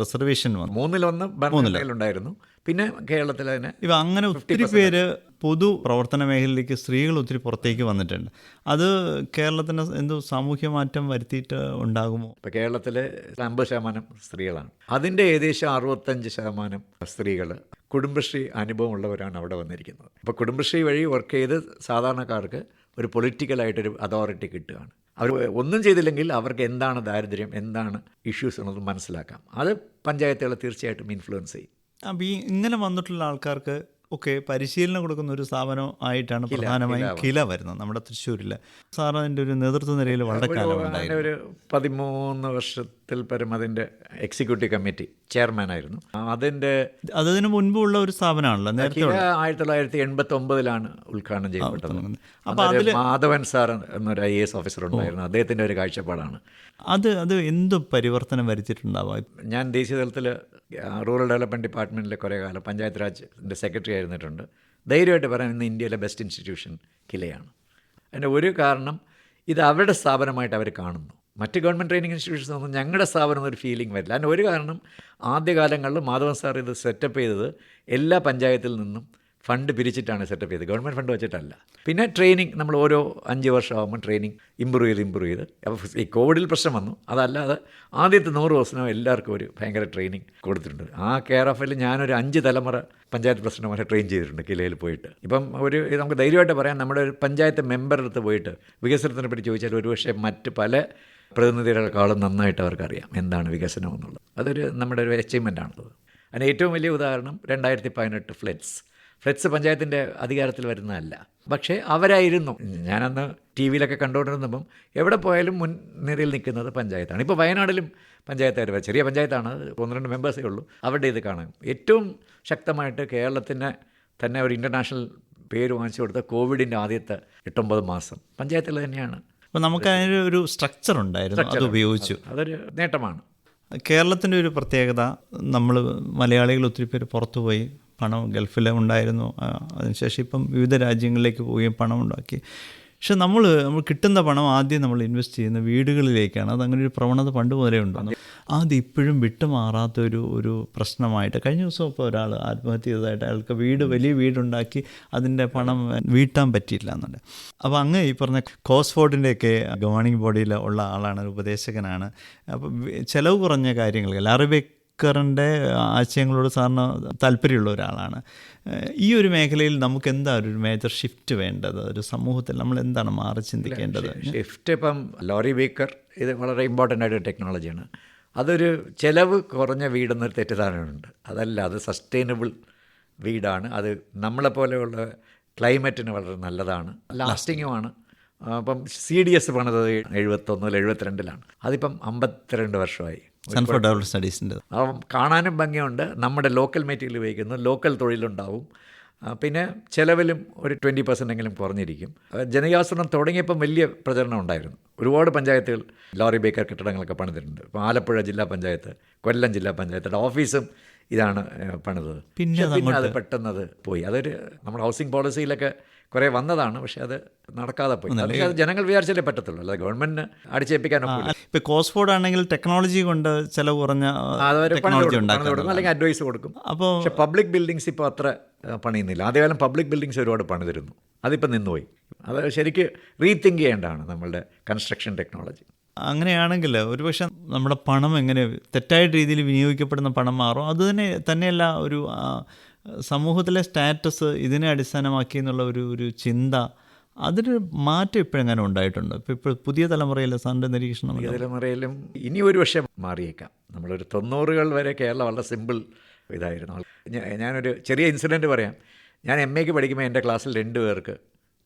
റിസർവേഷൻ വന്നു. മൂന്നിലൊന്ന് മൂന്നിലുണ്ടായിരുന്നു പിന്നെ കേരളത്തിൽ തന്നെ ഇവ അങ്ങനെ ഒത്തിരി പേര് പൊതു പ്രവർത്തന മേഖലയിലേക്ക് സ്ത്രീകൾ ഒത്തിരി പുറത്തേക്ക് വന്നിട്ടുണ്ട്. അത് കേരളത്തിന് എന്തോ സാമൂഹ്യ മാറ്റം വരുത്തിയിട്ട് ഉണ്ടാകുമോ? ഇപ്പോൾ കേരളത്തിൽ അമ്പത് ശതമാനം സ്ത്രീകളാണ്. അതിന്റെ ഏകദേശം അറുപത്തഞ്ച് ശതമാനം സ്ത്രീകൾ കുടുംബശ്രീ അനുഭവമുള്ളവരാണ് അവിടെ വന്നിരിക്കുന്നത്. അപ്പോൾ കുടുംബശ്രീ വഴി വർക്ക് ചെയ്ത് സാധാരണക്കാർക്ക് ഒരു പൊളിറ്റിക്കലായിട്ടൊരു അതോറിറ്റി കിട്ടുകയാണ്. അവർ ഒന്നും ചെയ്തില്ലെങ്കിൽ അവർക്ക് എന്താണ് ദാരിദ്ര്യം എന്താണ് ഇഷ്യൂസ് എന്നത് മനസ്സിലാക്കാം. അത് പഞ്ചായത്തുകളെ തീർച്ചയായിട്ടും ഇൻഫ്ലുവൻസ് ചെയ്യും. അപ്പം ഈ ഇങ്ങനെ വന്നിട്ടുള്ള ആൾക്കാർക്ക് ഒക്കെ പരിശീലനം കൊടുക്കുന്ന ഒരു സ്ഥാപനം ആയിട്ടാണ് പ്രധാനമായും കില വരുന്നത് നമ്മുടെ തൃശ്ശൂരിൽ സാർ അതിന്റെ ഒരു നേതൃത്വ നിലയിൽ വളരെ കാലമുണ്ടായിരുന്നു ഒരു പതിമൂന്ന് വർഷത്തിൽ പരം അതിന്റെ എക്സിക്യൂട്ടീവ് കമ്മിറ്റി ചെയർമാൻ ആയിരുന്നു. അതിന്റെ അതിന് മുൻപുള്ള ഒരു സ്ഥാപനമാണല്ലോ നേരത്തെ ആയിരത്തി തൊള്ളായിരത്തി എൺപത്തി ഒമ്പതിലാണ് ഉദ്ഘാടനം. ചെയ്യപ്പെട്ടത് അപ്പോൾ മാധവൻ സാർ എന്നൊരു ഐ എസ് ഓഫീസർ ഉണ്ടായിരുന്നു. അദ്ദേഹത്തിന്റെ ഒരു കാഴ്ചപ്പാടാണ്. അത് അത് എന്ത് പരിവർത്തനം വരുത്തിയിട്ടുണ്ടാവാം? ഞാൻ ദേശീയ തലത്തിൽ റൂറൽ ഡെവലപ്മെന്റ് ഡിപ്പാർട്ട്മെന്റിൽ കുറേ കാലം പഞ്ചായത്ത് രാജിന്റെ സെക്രട്ടറി ആയിരുന്നിട്ടുണ്ട്. ധൈര്യമായിട്ട് പറയാൻ ഇന്ന് ഇന്ത്യയിലെ ബെസ്റ്റ് ഇൻസ്റ്റിറ്റ്യൂഷൻ കിലയാണ്. അതിന്റെ ഒരു കാരണം ഇത് അവരുടെ സ്ഥാപനമായിട്ട് അവർ കാണുന്നു. മറ്റ് ഗവൺമെന്റ് ട്രെയിനിങ് ഇൻസ്റ്റിറ്റ്യൂഷൻസ് ഒന്നും ഞങ്ങളുടെ സ്ഥാപനം എന്നൊരു ഫീലിംഗ് വരില്ല. അതിന്റെ ഒരു കാരണം ആദ്യകാലങ്ങളിൽ മാധവൻ സാർ ഇത് സെറ്റപ്പ് ചെയ്തത് എല്ലാ പഞ്ചായത്തിൽ നിന്നും ഫണ്ട് പിരിച്ചിട്ടാണ് സെറ്റപ്പ് ചെയ്തത്. ഗവൺമെന്റ് ഫണ്ട് വെച്ചിട്ടല്ല. പിന്നെ ട്രെയിനിങ് നമ്മൾ ഓരോ അഞ്ച് വർഷമാകുമ്പോൾ ട്രെയിനിങ് ഇമ്പ്രൂവ് ചെയ്ത് ഇമ്പ്രൂവ് ചെയ്ത്. അപ്പോൾ ഈ കോവിഡിൽ പ്രശ്നം വന്നു. അതല്ലാതെ ആദ്യത്തെ നൂറ് ദിവസം എല്ലാവർക്കും ഒരു ഭയങ്കര ട്രെയിനിങ് കൊടുത്തിട്ടുണ്ട്. ആ കെയർ ഓഫിൽ ഞാനൊരു അഞ്ച് തലമുറ പഞ്ചായത്ത് പ്രസിഡന്റുമാരെ ട്രെയിൻ ചെയ്തിട്ടുണ്ട് കിലയിൽ പോയിട്ട്. ഇപ്പം ഒരു നമുക്ക് ധൈര്യമായിട്ട് പറയാം നമ്മുടെ ഒരു പഞ്ചായത്ത് മെമ്പറുടെ പോയിട്ട് വികസനത്തിനെ പറ്റി ചോദിച്ചാൽ ഒരുപക്ഷെ മറ്റ് പല പ്രതിനിധികളെക്കാളും നന്നായിട്ട് അവർക്കറിയാം എന്താണ് വികസനം എന്നുള്ളത്. അതൊരു നമ്മുടെ ഒരു അച്ചീവ്മെന്റ് ആണത് അതിന് ഏറ്റവും വലിയ ഉദാഹരണം രണ്ടായിരത്തി പതിനെട്ട് ഫ്ലഡ്സ് ഫ്ലഡ്സ് പഞ്ചായത്തിന്റെ അധികാരത്തിൽ വരുന്നതല്ല. പക്ഷേ അവരായിരുന്നു. ഞാനന്ന് ടി വിയിലൊക്കെ കണ്ടുകൊണ്ടിരുന്നപ്പം എവിടെ പോയാലും മുൻനിരയിൽ നിൽക്കുന്നത് പഞ്ചായത്താണ്. ഇപ്പോൾ വയനാടിലും പഞ്ചായത്തായിട്ട് വരും. ചെറിയ പഞ്ചായത്താണ്. ഒന്ന് രണ്ട് മെമ്പേഴ്സേ ഉള്ളൂ. അവരുടെ ഇത് കാണാം. ഏറ്റവും ശക്തമായിട്ട് കേരളത്തിന് തന്നെ ഒരു ഇന്റർനാഷണൽ പേര് വാങ്ങിച്ചു കൊടുത്ത കോവിഡിന്റെ ആദ്യത്തെ എട്ടൊമ്പത് മാസം പഞ്ചായത്തിൽ തന്നെയാണ്. അപ്പോൾ നമുക്ക് അതിനൊരു ഒരു സ്ട്രക്ചർ ഉണ്ടായിരുന്നു. അത് ഉപയോഗിച്ചു. അതൊരു നേട്ടമാണ്. കേരളത്തിന്റെ ഒരു പ്രത്യേകത നമ്മൾ മലയാളികൾ ഒത്തിരി പേര് പുറത്തു പോയി പണം ഗൾഫിൽ ഉണ്ടായിരുന്നു അതിനുശേഷം ഇപ്പം വിവിധ രാജ്യങ്ങളിലേക്ക് പോവുകയും പണം ഉണ്ടാക്കി പക്ഷെ നമ്മൾ നമ്മൾ കിട്ടുന്ന പണം ആദ്യം നമ്മൾ ഇൻവെസ്റ്റ് ചെയ്യുന്ന വീടുകളിലേക്കാണ് അത് അങ്ങനെ ഒരു പ്രവണത പണ്ട് മുതലേ ഉണ്ടാകും അത് ഇപ്പോഴും വിട്ടുമാറാത്ത ഒരു ഒരു പ്രശ്നമായിട്ട് കഴിഞ്ഞ ദിവസം ഇപ്പോൾ ഒരാൾ ആത്മഹത്യ ചെയ്തതായിട്ട് അയാൾക്ക് വീട് വലിയ വീടുണ്ടാക്കി അതിന്റെ പണം വീട്ടാൻ പറ്റിയില്ല എന്നുണ്ട് അപ്പോൾ അങ്ങ് ഈ പറഞ്ഞ കോസ്ഫോർഡിന്റെയൊക്കെ ഗവേണിംഗ് ബോഡിയിൽ ഉള്ള ആളാണ് ഉപദേശകനാണ് അപ്പോൾ ചിലവ് കുറഞ്ഞ കാര്യങ്ങൾ ലാറി ബേക്കറിന്റെ ആശയങ്ങളോട് സാറിന് താല്പര്യമുള്ള ഒരാളാണ്. ഈ ഒരു മേഖലയിൽ നമുക്ക് എന്താ ഒരു മേജർ ഷിഫ്റ്റ് വേണ്ടത്? ഒരു സമൂഹത്തിൽ നമ്മൾ എന്താണ് മാറി ചിന്തിക്കേണ്ടത്? ഷിഫ്റ്റ് ഇപ്പം ലോറി ബേക്കർ ഇത് വളരെ ഇമ്പോർട്ടന്റ് ആയിട്ട് ടെക്നോളജിയാണ് അതൊരു ചിലവ് കുറഞ്ഞ വീടെന്നൊരു തെറ്റിദ്ധാരണയുണ്ട്. അതല്ല അത് സസ്റ്റൈനബിൾ വീടാണ്. അത് നമ്മളെ നമ്മളെപ്പോലെയുള്ള ക്ലൈമറ്റിന് വളരെ നല്ലതാണ്. ലാസ്റ്റിങ്ങുമാണ് അപ്പം സി ഡി എസ് പണിതത് എഴുപത്തൊന്നിൽ എഴുപത്തിരണ്ടിലാണ്. അതിപ്പം അമ്പത്തിരണ്ട് വർഷമായി. സെന്റർ ഫോർ ഡെവലപ്പ് സ്റ്റഡീസിന്റെ കാണാനും ഭംഗിയുണ്ട്. നമ്മുടെ ലോക്കൽ മെറ്റീരിയൽ ഉപയോഗിക്കുന്നു. ലോക്കൽ തൊഴിലുണ്ടാവും. പിന്നെ ചിലവിലും ഒരു ട്വന്റി പെർസെന്റ് എങ്കിലും കുറഞ്ഞിരിക്കും. ജനകാസനം തുടങ്ങിയപ്പം വലിയ പ്രചരണം ഉണ്ടായിരുന്നു. ഒരുപാട് പഞ്ചായത്തുകൾ ലോറി ബേക്കർ കെട്ടിടങ്ങളൊക്കെ പണിതിട്ടുണ്ട്. ഇപ്പോൾ ആലപ്പുഴ ജില്ലാ പഞ്ചായത്ത് കൊല്ലം ജില്ലാ പഞ്ചായത്തിന്റെ ഓഫീസും ഇതാണ് പണിതത്. പിന്നെ അത് പെട്ടെന്ന് അത് പോയി. അതൊരു നമ്മുടെ ഹൗസിംഗ് പോളിസിയിലൊക്കെ കുറേ വന്നതാണ് പക്ഷേ അത് നടക്കാതെ പോയി. അത് ജനങ്ങൾ വിചാരിച്ചാലേ പറ്റത്തുള്ളൂ. അല്ലാതെ ഗവൺമെന്റിന് അടിച്ചേൽപ്പിക്കാനൊക്കെ ഇപ്പോൾ കോസ്ഫോർഡ് ആണെങ്കിൽ ടെക്നോളജി കൊണ്ട് ചിലവ് കുറഞ്ഞ ടെക്നോളജി കൊടുക്കും, അല്ലെങ്കിൽ അഡ്വൈസ് കൊടുക്കും. അപ്പോൾ പക്ഷെ പബ്ലിക് ബിൽഡിങ്സ് ഇപ്പോൾ അത്ര പണിയുന്നില്ല. ആദ്യകാലം പബ്ലിക് ബിൽഡിങ്സ് ഒരുപാട് പണിതിരുന്നു. അതിപ്പോൾ നിന്നുപോയി. അത് ശരിക്ക് റീതിങ്ക് ചെയ്യേണ്ടതാണ് നമ്മളുടെ കൺസ്ട്രക്ഷൻ ടെക്നോളജി. അങ്ങനെയാണെങ്കിൽ ഒരുപക്ഷെ നമ്മുടെ പണം എങ്ങനെ തെറ്റായ രീതിയിൽ വിനിയോഗിക്കപ്പെടുന്ന പണം മാറും. അത് തന്നെ തന്നെയല്ല ഒരു സമൂഹത്തിലെ സ്റ്റാറ്റസ് ഇതിനെ അടിസ്ഥാനമാക്കി എന്നുള്ള ഒരു ഒരു ചിന്ത അതിന് മാറ്റം ഇപ്പോഴെങ്ങനെ ഉണ്ടായിട്ടുണ്ട്? ഇപ്പോൾ ഇപ്പോൾ പുതിയ തലമുറയിലെ സാറിന്റെ നിരീക്ഷണം പുതിയ തലമുറയിലും ഇനി ഒരു പക്ഷേ മാറിയേക്കാം. നമ്മളൊരു തൊണ്ണൂറുകൾ വരെ കേരളം വളരെ സിമ്പിൾ ഇതായിരുന്നു. ഞാനൊരു ചെറിയ ഇൻസിഡന്റ് പറയാം. ഞാൻ എം എക്ക് പഠിക്കുമ്പോൾ എന്റെ ക്ലാസ്സിൽ രണ്ട് പേർക്ക്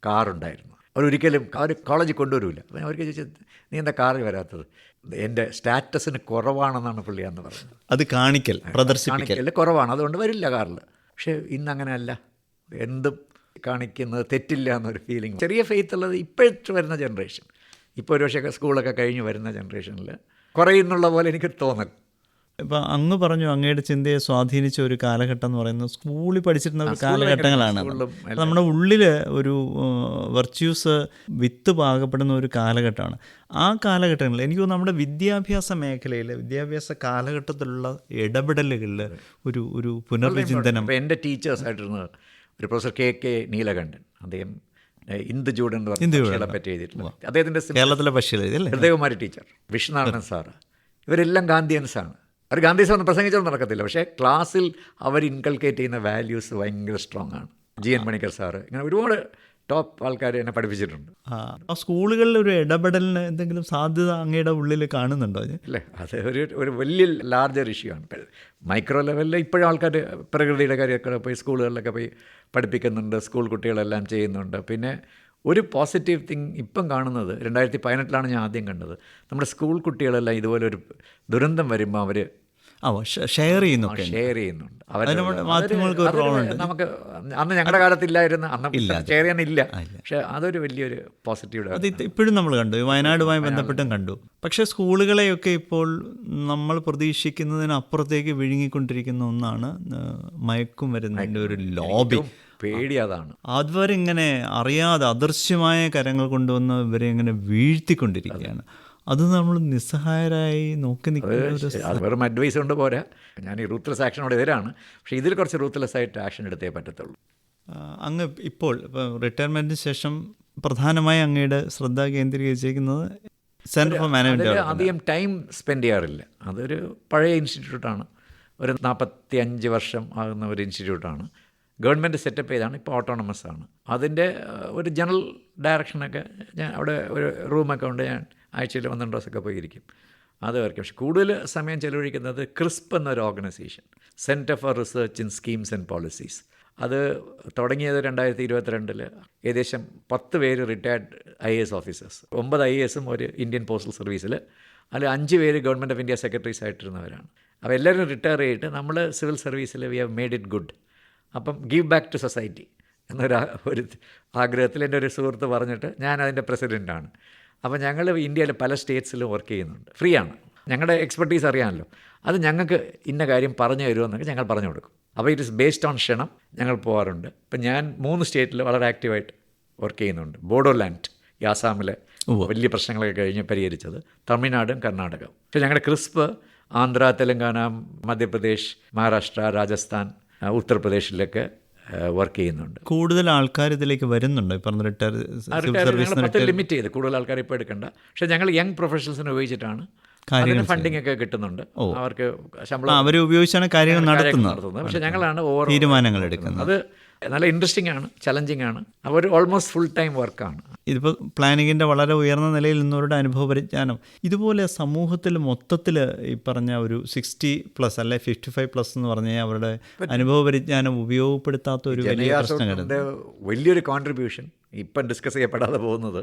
കാറുണ്ടായിരുന്നു. അവരൊരിക്കലും അവർ കോളേജിൽ കൊണ്ടുവരില്ല അപ്പം അവർക്ക് ചോദിച്ചത് നീ എന്താ കാറിൽ വരാത്തത്? എന്റെ സ്റ്റാറ്റസിന് കുറവാണെന്നാണ് പുള്ളി അന്ന് പറഞ്ഞത്. അത് കാണിക്കൽ പ്രദർശിപ്പിക്കൽ. കുറവാണ്. അതുകൊണ്ട് വരില്ല കാറിൽ. പക്ഷേ ഇന്നങ്ങനെയല്ല. എന്തും കാണിക്കുന്നത് തെറ്റില്ല എന്നൊരു ഫീലിംഗ് ചെറിയ ഫെയ്ത്ത് ഉള്ളത് ഇപ്പോഴത്തെ വരുന്ന ജനറേഷൻ ഇപ്പോൾ ഒരു പക്ഷേ സ്കൂളൊക്കെ കഴിഞ്ഞ് വരുന്ന ജനറേഷനിൽ കുറയുന്നുള്ള പോലെ എനിക്ക് തോന്നൽ. ഇപ്പം അങ്ങ് പറഞ്ഞു അങ്ങയുടെ ചിന്തയെ സ്വാധീനിച്ച ഒരു കാലഘട്ടം എന്ന് പറയുന്നത് സ്കൂളിൽ പഠിച്ചിരുന്ന ഒരു കാലഘട്ടങ്ങളാണ്. നമ്മുടെ ഉള്ളിൽ ഒരു വെർച്യൂസ് വിത്ത് പാകപ്പെടുന്ന ഒരു കാലഘട്ടമാണ്. ആ കാലഘട്ടങ്ങളിൽ എനിക്ക് നമ്മുടെ വിദ്യാഭ്യാസ മേഖലയിൽ വിദ്യാഭ്യാസ കാലഘട്ടത്തിലുള്ള ഇടപെടലുകളിൽ ഒരു ഒരു പുനർവിചിന്തനം എന്റെ ടീച്ചേഴ്സായിട്ടിരുന്ന ഒരു പ്രൊഫസർ കെ കെ നീലകണ്ഠൻ. അദ്ദേഹം ജൂഡൻ എന്ന് പറഞ്ഞ പറ്റി എഴുതിയിട്ടുണ്ട്. അദ്ദേഹത്തിന്റെ കേരളത്തിലെ പക്ഷേ ഹൃദയകുമാരി ടീച്ചർ വിഷ്ണുനാരായണൻ സാറ്. ഇവരെല്ലാം ഗാന്ധിയൻസാണ്. അവർ ഗാന്ധി ഒന്നും പ്രസംഗിച്ചൊന്നും നടക്കത്തില്ല. പക്ഷേ ക്ലാസ്സിൽ അവർ ഇൻകൾക്കേറ്റ് ചെയ്യുന്ന വാല്യൂസ് ഭയങ്കര സ്ട്രോങ് ആണ്. ജി എൻ മണിക്കർ സാറ് ഇങ്ങനെ ഒരുപാട് ടോപ്പ് ആൾക്കാർ എന്നെ പഠിപ്പിച്ചിട്ടുണ്ട്. ആ സ്കൂളുകളിൽ ഒരു ഇടപെടലിന് എന്തെങ്കിലും സാധ്യത അങ്ങയുടെ ഉള്ളിൽ കാണുന്നുണ്ടോ? അല്ലേ അത് ഒരു ഒരു വലിയ ലാർജർ ഇഷ്യൂ ആണ്. മൈക്രോ ലെവലിൽ ഇപ്പോഴും ആൾക്കാർ പ്രകൃതിയുടെ കാര്യമൊക്കെ പോയി സ്കൂളുകളിലൊക്കെ പോയി പഠിപ്പിക്കുന്നുണ്ട് സ്കൂൾ കുട്ടികളെല്ലാം ചെയ്യുന്നുണ്ട്. പിന്നെ ഒരു പോസിറ്റീവ് തിങ് ഇപ്പം കാണുന്നത് രണ്ടായിരത്തി പതിനെട്ടിലാണ് ഞാൻ ആദ്യം കണ്ടത്. നമ്മുടെ സ്കൂൾ കുട്ടികളെല്ലാം ഇതുപോലെ ഒരു ദുരന്തം വരുമ്പോൾ അവർ ഷെയർ ചെയ്യുന്നു ഷെയർ ചെയ്യുന്നുണ്ട്. അവർ. നമുക്ക് അന്ന് ഞങ്ങളുടെ കാലത്തില്ലായിരുന്നു. അന്ന് ഷെയർ ചെയ്യാനില്ല. പക്ഷെ അതൊരു വലിയൊരു പോസിറ്റീവ് അത് ഇപ്പോഴും നമ്മൾ കണ്ടു. വയനാടുമായി ബന്ധപ്പെട്ടും കണ്ടു. പക്ഷേ സ്കൂളുകളെയൊക്കെ ഇപ്പോൾ നമ്മൾ പ്രതീക്ഷിക്കുന്നതിനപ്പുറത്തേക്ക് വിഴുങ്ങിക്കൊണ്ടിരിക്കുന്ന ഒന്നാണ് മയക്കും വരുന്നതിന്റെ ഒരു ലോബി പേടി അതാണ് ഇങ്ങനെ അറിയാതെ അദൃശ്യമായ കരങ്ങൾ കൊണ്ടുവന്ന് ഇവരെ ഇങ്ങനെ വീഴ്ത്തിക്കൊണ്ടിരിക്കുകയാണ്. അത് നമ്മൾ നിസ്സഹായരായി നോക്കി നിൽക്കുന്ന വെറും അഡ്വൈസ് കൊണ്ട് പോരാ. ഞാൻ ഈ റൂത്ത്ലെസ് ആക്ഷനോട് എതിരാണ്. പക്ഷേ ഇതിൽ കുറച്ച് റൂത്ത്ലെസ് ആയിട്ട് ആക്ഷൻ എടുത്തേ പറ്റത്തുള്ളൂ. അങ്ങ് ഇപ്പോൾ റിട്ടയർമെന്റിന് ശേഷം പ്രധാനമായി അങ്ങയുടെ ശ്രദ്ധ കേന്ദ്രീകരിച്ചിരിക്കുന്നത് സെന്റർ ഫോർ മാനേജ്മെന്റ് അധികം ടൈം സ്പെൻഡ് ചെയ്യാറില്ല. അതൊരു പഴയ ഇൻസ്റ്റിറ്റ്യൂട്ടാണ് ഒരു നാൽപ്പത്തി അഞ്ച് വർഷം ആകുന്ന ഒരു ഇൻസ്റ്റിറ്റ്യൂട്ടാണ് ഗവൺമെന്റ് സെറ്റപ്പ് ചെയ്താണ് ഇപ്പോൾ ഓട്ടോണമസ് ആണ്. അതിന്റെ ഒരു ജനറൽ ഡയറക്ഷനൊക്കെ ഞാൻ അവിടെ ഒരു റൂമൊക്കെ ഉണ്ട് ഞാൻ ആഴ്ചയിൽ ഒന്ന് രണ്ട് ദിവസമൊക്കെ പോയിരിക്കും. അത് വരയ്ക്കും പക്ഷെ കൂടുതൽ സമയം ചെലവഴിക്കുന്നത് ക്രിസ്പ് എന്നൊരു organisation centre for research in schemes and policies. അത് തുടങ്ങിയത് രണ്ടായിരത്തി ഇരുപത്തിരണ്ടിൽ ഏകദേശം പത്ത് പേര് റിട്ടയർഡ് ഐ എസ് ഓഫീസേഴ്സ് ഒമ്പത് ഐ എസും ഒരു ഇന്ത്യൻ പോസ്റ്റൽ സർവീസിൽ അതിൽ അഞ്ച് പേര് ഗവൺമെന്റ് ഓഫ് ഇന്ത്യ സെക്രട്ടറീസ് ആയിട്ടിരുന്നവരാണ്. അപ്പോൾ എല്ലാവരും റിട്ടയർ ചെയ്തിട്ട് നമ്മൾ സിവിൽ സർവീസിൽ we have made it good അപ്പം ഗീവ് ബാക്ക് ടു സൊസൈറ്റി എന്നൊരു ഒരു ആഗ്രഹത്തിൽ എന്റെ ഒരു സുഹൃത്ത് പറഞ്ഞിട്ട് ഞാൻ അതിന്റെ പ്രസിഡന്റാണ് അപ്പോൾ ഞങ്ങൾ ഇന്ത്യയിലെ പല സ്റ്റേറ്റ്സിലും വർക്ക് ചെയ്യുന്നുണ്ട്. ഫ്രീ ആണ്. ഞങ്ങളുടെ എക്സ്പെർട്ടീസ് അറിയാമല്ലോ. അത് ഞങ്ങൾക്ക് ഇന്ന കാര്യം പറഞ്ഞു തരുമെന്നൊക്കെ ഞങ്ങൾ പറഞ്ഞു കൊടുക്കും. അപ്പോൾ ഇറ്റ് ഇസ് ബേസ്ഡ് ഓൺ ക്ഷണം ഞങ്ങൾ പോകാറുണ്ട് ഇപ്പം ഞാൻ മൂന്ന് സ്റ്റേറ്റിൽ വളരെ ആക്റ്റീവായിട്ട് വർക്ക് ചെയ്യുന്നുണ്ട്. ബോഡോലാൻഡ് ഈ ആസാമിലെ വലിയ പ്രശ്നങ്ങളൊക്കെ കഴിഞ്ഞ് പരിഹരിച്ചത്. തമിഴ്നാടും കർണാടകവും. പക്ഷേ ഞങ്ങളുടെ ക്രിസ്പ് ആന്ധ്ര തെലങ്കാന മധ്യപ്രദേശ് മഹാരാഷ്ട്ര രാജസ്ഥാൻ ഉത്തർപ്രദേശിലൊക്കെ വർക്ക് ചെയ്യുന്നുണ്ട്. കൂടുതൽ ആൾക്കാർ ഇതിലേക്ക് വരുന്നുണ്ട്? പറഞ്ഞ റിട്ടയർ പത്ത് ലിമിറ്റ് ചെയ്ത്. കൂടുതൽ ആൾക്കാർ ഇപ്പോൾ എടുക്കണ്ട. പക്ഷേ ഞങ്ങൾ യങ് പ്രൊഫഷണൽസിനെ ഉപയോഗിച്ചിട്ടാണ്. അതിന് ഫണ്ടിങ് ഒക്കെ കിട്ടുന്നുണ്ട്. അവർക്ക് ശമ്പളം അവരെ ഉപയോഗിച്ചാണ് കാര്യങ്ങൾ നടത്തുന്നത്. നടത്തുന്നത്. പക്ഷേ ഞങ്ങളാണ് ഓവർ തീരുമാനങ്ങൾ എടുക്കുന്നത്. അത് നല്ല ഇൻട്രസ്റ്റിംഗ് ആണ് ചലഞ്ചിങ് ആണ്. അവർ ഓൾമോസ്റ്റ് ഫുൾ ടൈം വർക്കാണ് ഇതിപ്പോൾ പ്ലാനിങ്ങിന്റെ വളരെ ഉയർന്ന നിലയിൽ നിന്നവരുടെ അനുഭവ പരിജ്ഞാനം. ഇതുപോലെ സമൂഹത്തിൽ മൊത്തത്തിൽ ഈ പറഞ്ഞ ഒരു സിക്സ്റ്റി പ്ലസ് അല്ലെ ഫിഫ്റ്റി ഫൈവ് പ്ലസ് എന്ന് പറഞ്ഞ അവരുടെ അനുഭവ പരിജ്ഞാനം ഉപയോഗപ്പെടുത്താത്ത ഒരു വലിയ വലിയൊരു കോൺട്രിബ്യൂഷൻ ഇപ്പം ഡിസ്കസ് ചെയ്യപ്പെടാതെ പോകുന്നത്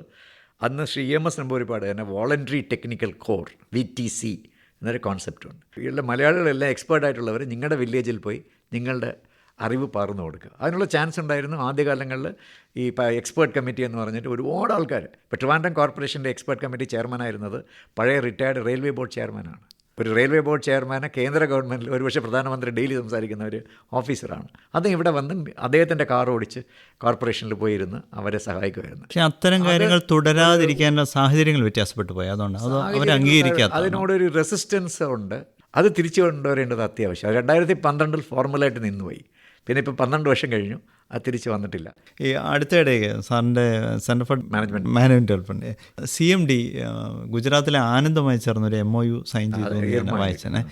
അന്ന് ശ്രീ എം എസ് നമ്പൂരിപ്പാട് തന്നെ voluntary technical corps V T C എന്നൊരു കോൺസെപ്റ്റ് ഉണ്ട്. ഇവിടെ മലയാളികളെല്ലാം എക്സ്പേർട്ട് ആയിട്ടുള്ളവർ നിങ്ങളുടെ വില്ലേജിൽ പോയി നിങ്ങളുടെ അറിവ് പകർന്നു കൊടുക്കുക. അതിനുള്ള ചാൻസ് ഉണ്ടായിരുന്നു ആദ്യകാലങ്ങളിൽ ഈ എക്സ്പേർട്ട് കമ്മിറ്റി എന്ന് പറഞ്ഞിട്ട് ഒരുപാട് ആൾക്കാർ. ഇപ്പോൾ ട്രിവാൻഡ്രം കോർപ്പറേഷന്റെ എക്സ്പേർട്ട് കമ്മിറ്റി ചെയർമാനായിരുന്നത് പഴയ റിട്ടയർഡ് റെയിൽവേ ബോർഡ് ചെയർമാനാണ് ഒരു റെയിൽവേ ബോർഡ് ചെയർമാന് കേന്ദ്ര ഗവൺമെന്റിൽ ഒരുപക്ഷെ പ്രധാനമന്ത്രി ഡെയിലി സംസാരിക്കുന്ന ഒരു ഓഫീസറാണ് അദ്ദേഹം ഇവിടെ വന്ന് അദ്ദേഹത്തിന്റെ കാർ ഓടിച്ച് കോർപ്പറേഷനിൽ പോയിരുന്ന് അവരെ സഹായിക്കുമായിരുന്നു. പക്ഷേ അത്തരം കാര്യങ്ങൾ തുടരാതിരിക്കാനുള്ള സാഹചര്യങ്ങൾ വ്യത്യാസപ്പെട്ടു പോയി. അതുകൊണ്ട് അത് അവർ അംഗീകരിക്കാത്ത അതിനോടൊരു റെസിസ്റ്റൻസ് ഉണ്ട്. അത് തിരിച്ചു കൊണ്ടുവരേണ്ടത് അത്യാവശ്യം. രണ്ടായിരത്തി പന്ത്രണ്ടിൽ ഫോർമലായിട്ട് നിന്നുപോയി. പിന്നെ ഇപ്പോൾ പന്ത്രണ്ട് വർഷം കഴിഞ്ഞു. തിരിച്ചു വന്നിട്ടില്ല. ഈ അടുത്തിടെ സാറിന്റെ centre for management management development C M D ഗുജറാത്തിലെ ആനന്ദമായി ചേർന്നൊരു എം ഒ യു സൈൻ ചെയ്തു എന്ന് ഞാൻ വായിച്ചേ.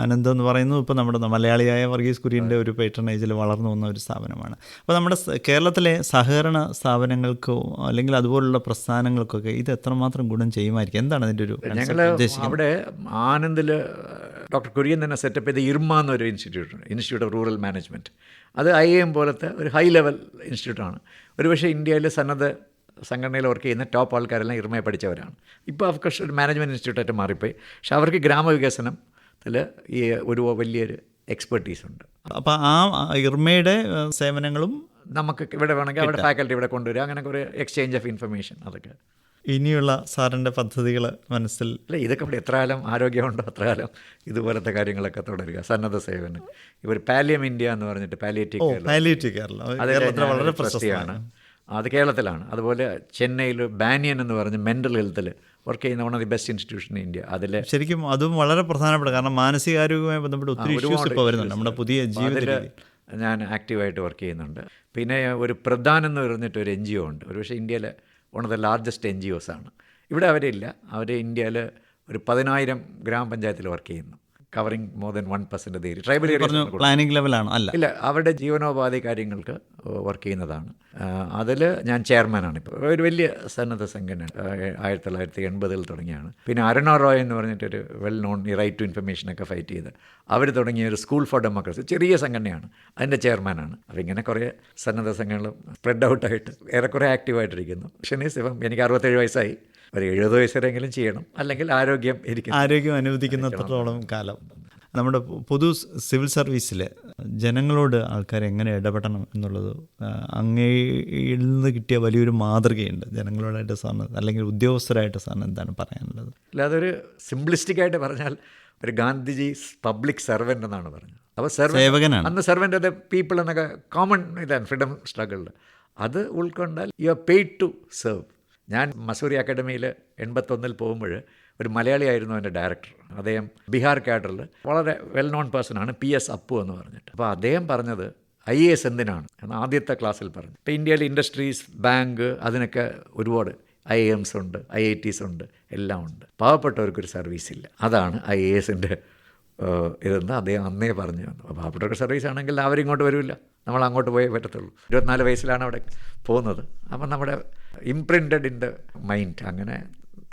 ആനന്ദ് എന്ന് പറയുന്നത് ഇപ്പോൾ നമ്മുടെ മലയാളിയായ വർഗീസ് കുര്യന്റെ ഒരു പേട്രണേജിൽ വളർന്നു വന്ന ഒരു സ്ഥാപനമാണ്. അപ്പോൾ നമ്മുടെ കേരളത്തിലെ സഹകരണ സ്ഥാപനങ്ങൾക്കോ അല്ലെങ്കിൽ അതുപോലുള്ള പ്രസ്ഥാനങ്ങൾക്കൊക്കെ ഇത് എത്രമാത്രം ഗുണം ചെയ്യുമായിരിക്കും? എന്താണ് അതിന്റെ ഒരു അവിടെ ആനന്ദിൽ ഡോക്ടർ കുര്യൻ തന്നെ സെറ്റപ്പ് ചെയ്ത ഇർമ എന്നൊരു institute institute of rural management അത് ഐ എം പോലത്തെ ഒരു ഹൈ ലെവൽ ഇൻസ്റ്റിറ്റ്യൂട്ടാണ്. ഒരുപക്ഷെ ഇന്ത്യയിൽ സന്നദ്ധ സംഘടനയിൽ വർക്ക് ചെയ്യുന്ന ടോപ്പ് ആൾക്കാരെല്ലാം ഇർമയെ പഠിച്ചവരാണ്. ഇപ്പോൾ അവർക്ക് ഒരു മാനേജ്മെന്റ് ഇൻസ്റ്റിറ്റ്യൂട്ടായിട്ട് മാറിപ്പോയി. പക്ഷേ അവർക്ക് ഗ്രാമവികസനത്തിൽ ഈ ഒരു വലിയൊരു എക്സ്പെർട്ടീസ് ഉണ്ട്. അപ്പോൾ ആ ഇർമയുടെ സേവനങ്ങളും നമുക്ക് ഇവിടെ വേണമെങ്കിൽ അവിടെ ഫാക്കൽറ്റി ഇവിടെ കൊണ്ടുവരിക. അങ്ങനെ കുറേ എക്സ്ചേഞ്ച് ഓഫ് ഇൻഫർമേഷൻ അതൊക്കെ. ഇനിയുള്ള സാറിന്റെ പദ്ധതികൾ മനസ്സിൽ അല്ല ഇതൊക്കെ ഇവിടെ എത്ര കാലം ആരോഗ്യമുണ്ടോ അത്ര കാലം ഇതുപോലത്തെ കാര്യങ്ങളൊക്കെ തുടരുക. സന്നദ്ധ സേവനം. ഇവർ പാലിയം ഇന്ത്യ എന്ന് പറഞ്ഞിട്ട് പാലിയേറ്റീവ് പാലിയേറ്റീവ് കേരളം അത് കേരളത്തിൽ വളരെ പ്രശസ്തിയാണ് അത് കേരളത്തിലാണ്. അതുപോലെ ചെന്നൈയിൽ ബാനിയൻ എന്ന് പറഞ്ഞ് മെന്റൽ ഹെൽത്തിൽ വർക്ക് ചെയ്യുന്ന one of the best institution in India അതിൽ ശരിക്കും അതും വളരെ പ്രധാനപ്പെട്ട കാരണം മാനസികാരോഗ്യവുമായി ബന്ധപ്പെട്ട് ഒത്തിരി ഇഷ്യൂസ് ഇപ്പോൾ വരുന്നുണ്ട്. നമ്മുടെ പുതിയ ജീവിതത്തിൽ ഞാൻ ആക്റ്റീവായിട്ട് വർക്ക് ചെയ്യുന്നുണ്ട്. പിന്നെ ഒരു പ്രധാനം എന്ന് പറഞ്ഞിട്ട് ഒരു എൻ ജി ഒ ഉണ്ട്. ഒരുപക്ഷെ ഇന്ത്യയിലെ one of the largest N G ഒസാണ് ഇവിടെ അവരില്ല. അവർ ഇന്ത്യയിൽ ഒരു പതിനായിരം ഗ്രാമപഞ്ചായത്തിൽ വർക്ക് ചെയ്യുന്നു. Covering more than one percent area tribal area planning ലെവലാണ് അല്ല. ഇല്ല അവരുടെ ജീവനോപാധി കാര്യങ്ങൾക്ക് വർക്ക് ചെയ്യുന്നതാണ്. അതിൽ ഞാൻ ചെയർമാനാണ് ഇപ്പോൾ ഒരു വലിയ സന്നദ്ധ സംഘടന ആയിരത്തി തൊള്ളായിരത്തി എൺപതിൽ തുടങ്ങിയാണ്. പിന്നെ അരുണ റോയ് എന്ന് പറഞ്ഞിട്ടൊരു വെൽ നോൺ ഈ റൈറ്റ് ടു ഇൻഫർമേഷനൊക്കെ ഫൈറ്റ് ചെയ്ത്. അവർ തുടങ്ങിയ ഒരു സ്കൂൾ ഫോർ ഡെമോക്രസി ചെറിയ സംഘടനയാണ്. അതിന്റെ ചെയർമാനാണ് അപ്പോൾ ഇങ്ങനെ കുറേ സന്നദ്ധ സംഘങ്ങളും സ്പ്രെഡ് ഔട്ടായിട്ട് ഏറെക്കുറെ ആക്റ്റീവായിട്ടിരിക്കുന്നു ഷനീസ് ഇപ്പം എനിക്ക് അറുപത്തേഴ് വയസ്സായി. ഒരു എഴുപത് വയസ്സരെങ്കിലും ചെയ്യണം. അല്ലെങ്കിൽ ആരോഗ്യം ഇരിക്കും ആരോഗ്യം അനുവദിക്കുന്നത്രത്തോളം കാലം. നമ്മുടെ പൊതു സിവിൽ സർവീസിൽ ജനങ്ങളോട് ആൾക്കാർ എങ്ങനെ ഇടപെടണം എന്നുള്ളത് അങ്ങയിൽ നിന്ന് കിട്ടിയ വലിയൊരു മാതൃകയുണ്ട്. ജനങ്ങളോടായിട്ട് സാറിന് അല്ലെങ്കിൽ ഉദ്യോഗസ്ഥരായിട്ട് സാറിന് എന്താണ് പറയാനുള്ളത്? അല്ലാതെ ഒരു സിംപ്ലിസ്റ്റിക് ആയിട്ട് പറഞ്ഞാൽ ഒരു ഗാന്ധിജി പബ്ലിക് സെർവന്റ് എന്നാണ് പറഞ്ഞത്. അപ്പോൾ സേവകനാണ്. അന്ന് സെർവന്റ് ഓഫ് ദ പീപ്പിൾ എന്നൊക്കെ കോമൺ ഇതാണ് ഫ്രീഡം സ്ട്രഗിളിൽ അത് ഉൾക്കൊണ്ടാൽ you are paid to serve ഞാൻ മസൂറി അക്കാഡമിയിൽ എൺപത്തൊന്നിൽ പോകുമ്പോൾ ഒരു മലയാളിയായിരുന്നു എന്റെ ഡയറക്ടർ. അദ്ദേഹം ബീഹാർ കാഡറിൽ വളരെ വെൽ നോൺ പേഴ്സണാണ് പി എസ് അപ്പു എന്ന് പറഞ്ഞിട്ട്. അപ്പോൾ അദ്ദേഹം പറഞ്ഞത് ഐ എ എസ് എന്തിനാണ് എന്ന് ആദ്യത്തെ ക്ലാസ്സിൽ പറഞ്ഞു. ഇപ്പോൾ ഇന്ത്യയിൽ ഇൻഡസ്ട്രീസ് ബാങ്ക് അതിനൊക്കെ ഒരുപാട് ഐ എംസ് ഉണ്ട് ഐ ഐ ടീസ് ഉണ്ട് എല്ലാം ഉണ്ട്. പാവപ്പെട്ടവർക്കൊരു സർവീസ് ഇല്ല. അതാണ് ഐ എ എസിന്റെ ഇതെന്ന് അദ്ദേഹം അന്നേ പറഞ്ഞു തന്നു. അപ്പോൾ പാവപ്പെട്ടവർക്ക് സർവീസ് ആണെങ്കിൽ അവരിങ്ങോട്ട് വരില്ല. നമ്മൾ അങ്ങോട്ട് പോയേ പറ്റത്തുള്ളൂ. ഇരുപത്തിനാല് വയസ്സിലാണ് അവിടെ പോകുന്നത്. അപ്പം നമ്മുടെ ഇംപ്രിന്റഡ് ഇൻ ദ മൈൻഡ് അങ്ങനെ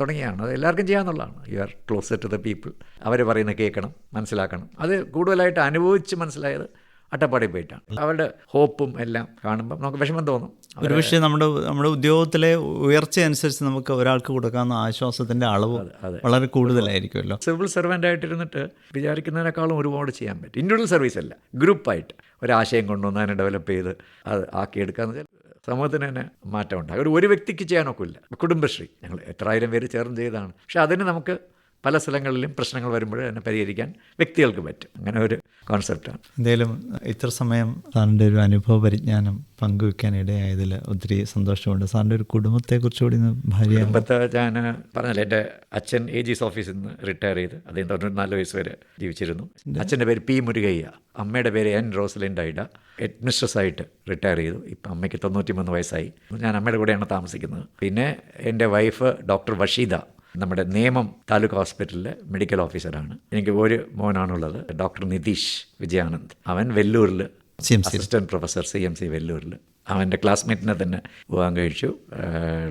തുടങ്ങിയാണ് അത് എല്ലാവർക്കും ചെയ്യാമെന്നുള്ളതാണ് you are close to the people അവർ പറയുന്ന കേൾക്കണം മനസ്സിലാക്കണം. അത് കൂടുതലായിട്ട് അനുഭവിച്ച് മനസ്സിലായത് അട്ടപ്പാടി പോയിട്ടാണ്. അവരുടെ ഹോപ്പും എല്ലാം കാണുമ്പോൾ നമുക്ക് വിഷമം തോന്നും. ഒരു പക്ഷേ നമ്മുടെ നമ്മുടെ ഉദ്യോഗത്തിലെ ഉയർച്ച അനുസരിച്ച് നമുക്ക് ഒരാൾക്ക് കൊടുക്കാവുന്ന ആശ്വാസത്തിന്റെ അളവ് വളരെ കൂടുതലായിരിക്കുമല്ലോ. സിവിൽ സർവന്റ് ആയിട്ടിരുന്നിട്ട് വിചാരിക്കുന്നതിനേക്കാളും ഒരുപാട് ചെയ്യാൻ പറ്റും. ഇൻഡിവിജ്വൽ സർവീസ് അല്ല. ഗ്രൂപ്പായിട്ട് ഒരാശയം കൊണ്ടുവന്ന് അതിനെ ഡെവലപ്പ് ചെയ്ത് അത് ആക്കിയെടുക്കാന്ന് വെച്ചാൽ സമൂഹത്തിന് തന്നെ മാറ്റം ഉണ്ടാകും ഒരു ഒരു വ്യക്തിക്ക് ചെയ്യാനൊക്കില്ല കുടുംബശ്രീ. ഞങ്ങൾ എത്രായിരം പേര് ചേർന്ന് ചെയ്തതാണ്. പക്ഷേ അതിന് നമുക്ക് പല സ്ഥലങ്ങളിലും പ്രശ്നങ്ങൾ വരുമ്പോൾ അതിനെ പരിഹരിക്കാൻ വ്യക്തികൾക്ക് പറ്റും. അങ്ങനെ ഒരു കോൺസെപ്റ്റാണ് എന്തേലും ഇത്ര സമയം സാറിന്റെ ഒരു അനുഭവ പരിജ്ഞാനം പങ്കുവെക്കാൻ ഇടയായതിൽ ഒത്തിരി സന്തോഷമുണ്ട്. സാറിന്റെ ഒരു കുടുംബത്തെക്കുറിച്ച് കൂടി ഭാര്യ കുടുംബത്തെ ഞാൻ പറഞ്ഞല്ലേ എന്റെ അച്ഛൻ എ ജിസ് ഓഫീസിൽ നിന്ന് റിട്ടയർ ചെയ്ത് അദ്ദേഹം തൊണ്ണൂറ്റിനാല് വയസ്സ് വരെ ജീവിച്ചിരുന്നു. അച്ഛന്റെ പേര് പി മുരുകയ്യ. അമ്മയുടെ പേര് എൻ റോസലിൻ ഡൈഡ ഹെഡ്മിസ്ട്രസ് ആയിട്ട് റിട്ടയർ ചെയ്തു. ഇപ്പം അമ്മയ്ക്ക് തൊണ്ണൂറ്റി മൂന്ന് വയസ്സായി. ഞാൻ അമ്മയുടെ കൂടെയാണ് താമസിക്കുന്നത്. പിന്നെ എന്റെ വൈഫ് ഡോക്ടർ വഷീദ. നമ്മുടെ നേമം താലൂക്ക് ഹോസ്പിറ്റലിലെ മെഡിക്കൽ ഓഫീസറാണ്. എനിക്ക് ഒരു മോനാണുള്ളത് ഡോക്ടർ നിതീഷ് വിജയാനന്ദ്. അവൻ വെല്ലൂരിൽ CMC. Assistant professor C M C വെല്ലൂരിൽ അവന്റെ ക്ലാസ്മേറ്റിനെ തന്നെ പോകാൻ കഴിച്ചു.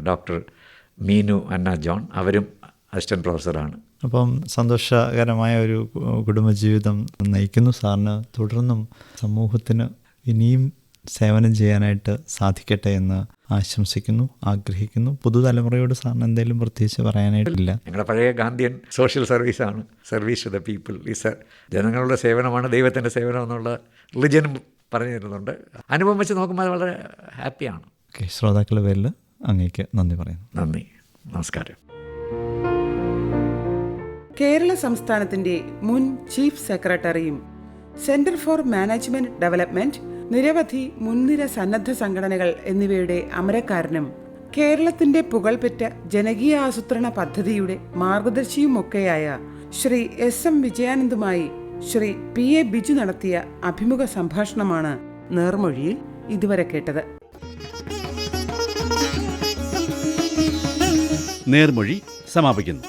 ഡോക്ടർ മീനു അന്ന ജോൺ. അവരും അസിസ്റ്റന്റ് പ്രൊഫസറാണ്. അപ്പം സന്തോഷകരമായ ഒരു കുടുംബജീവിതം നയിക്കുന്നു സാറിന്. തുടർന്നും സമൂഹത്തിന് ഇനിയും സേവനം ചെയ്യാനായിട്ട് സാധിക്കട്ടെ എന്ന് ആശംസിക്കുന്നു ആഗ്രഹിക്കുന്നു. പുതുതലമുറയോട് സാറിന് എന്തെങ്കിലും പ്രത്യേകിച്ച് പറയാനായിട്ടില്ല. ഞങ്ങളുടെ പഴയ ഗാന്ധിയൻ സോഷ്യൽ സർവീസാണ് സർവീസ് ടു ദ പീപ്പിൾ ഈ സർ ജനങ്ങളുടെ സേവനമാണ് ദൈവത്തിന്റെ സേവനം എന്നുള്ള റിലിജനും പറഞ്ഞു തരുന്നുണ്ട്. അനുഭവം വെച്ച് നോക്കുമ്പോൾ അത് വളരെ ഹാപ്പിയാണ് ഓക്കെ ശ്രോതാക്കളുടെ പേരിൽ അങ്ങേക്ക് നന്ദി പറയുന്നു. നന്ദി. നമസ്കാരം. കേരള സംസ്ഥാനത്തിന്റെ മുൻ ചീഫ് സെക്രട്ടറിയും സെന്റർ ഫോർ മാനേജ്മെന്റ് ഡെവലപ്മെന്റ് നിരവധി മുൻനിര സന്നദ്ധ സംഘടനകൾ എന്നിവയുടെ അമരക്കാരനും കേരളത്തിന്റെ പുകൾപെറ്റ ജനകീയ ആസൂത്രണ പദ്ധതിയുടെ മാർഗദർശിയുമൊക്കെയായ ശ്രീ എസ് എം വിജയാനന്ദുമായി ശ്രീ പി എ ബിജു നടത്തിയ അഭിമുഖ സംഭാഷണമാണ് നേർമൊഴിയിൽ ഇതുവരെ കേട്ടത്. നേർമൊഴി സമാപിക്കുന്നു.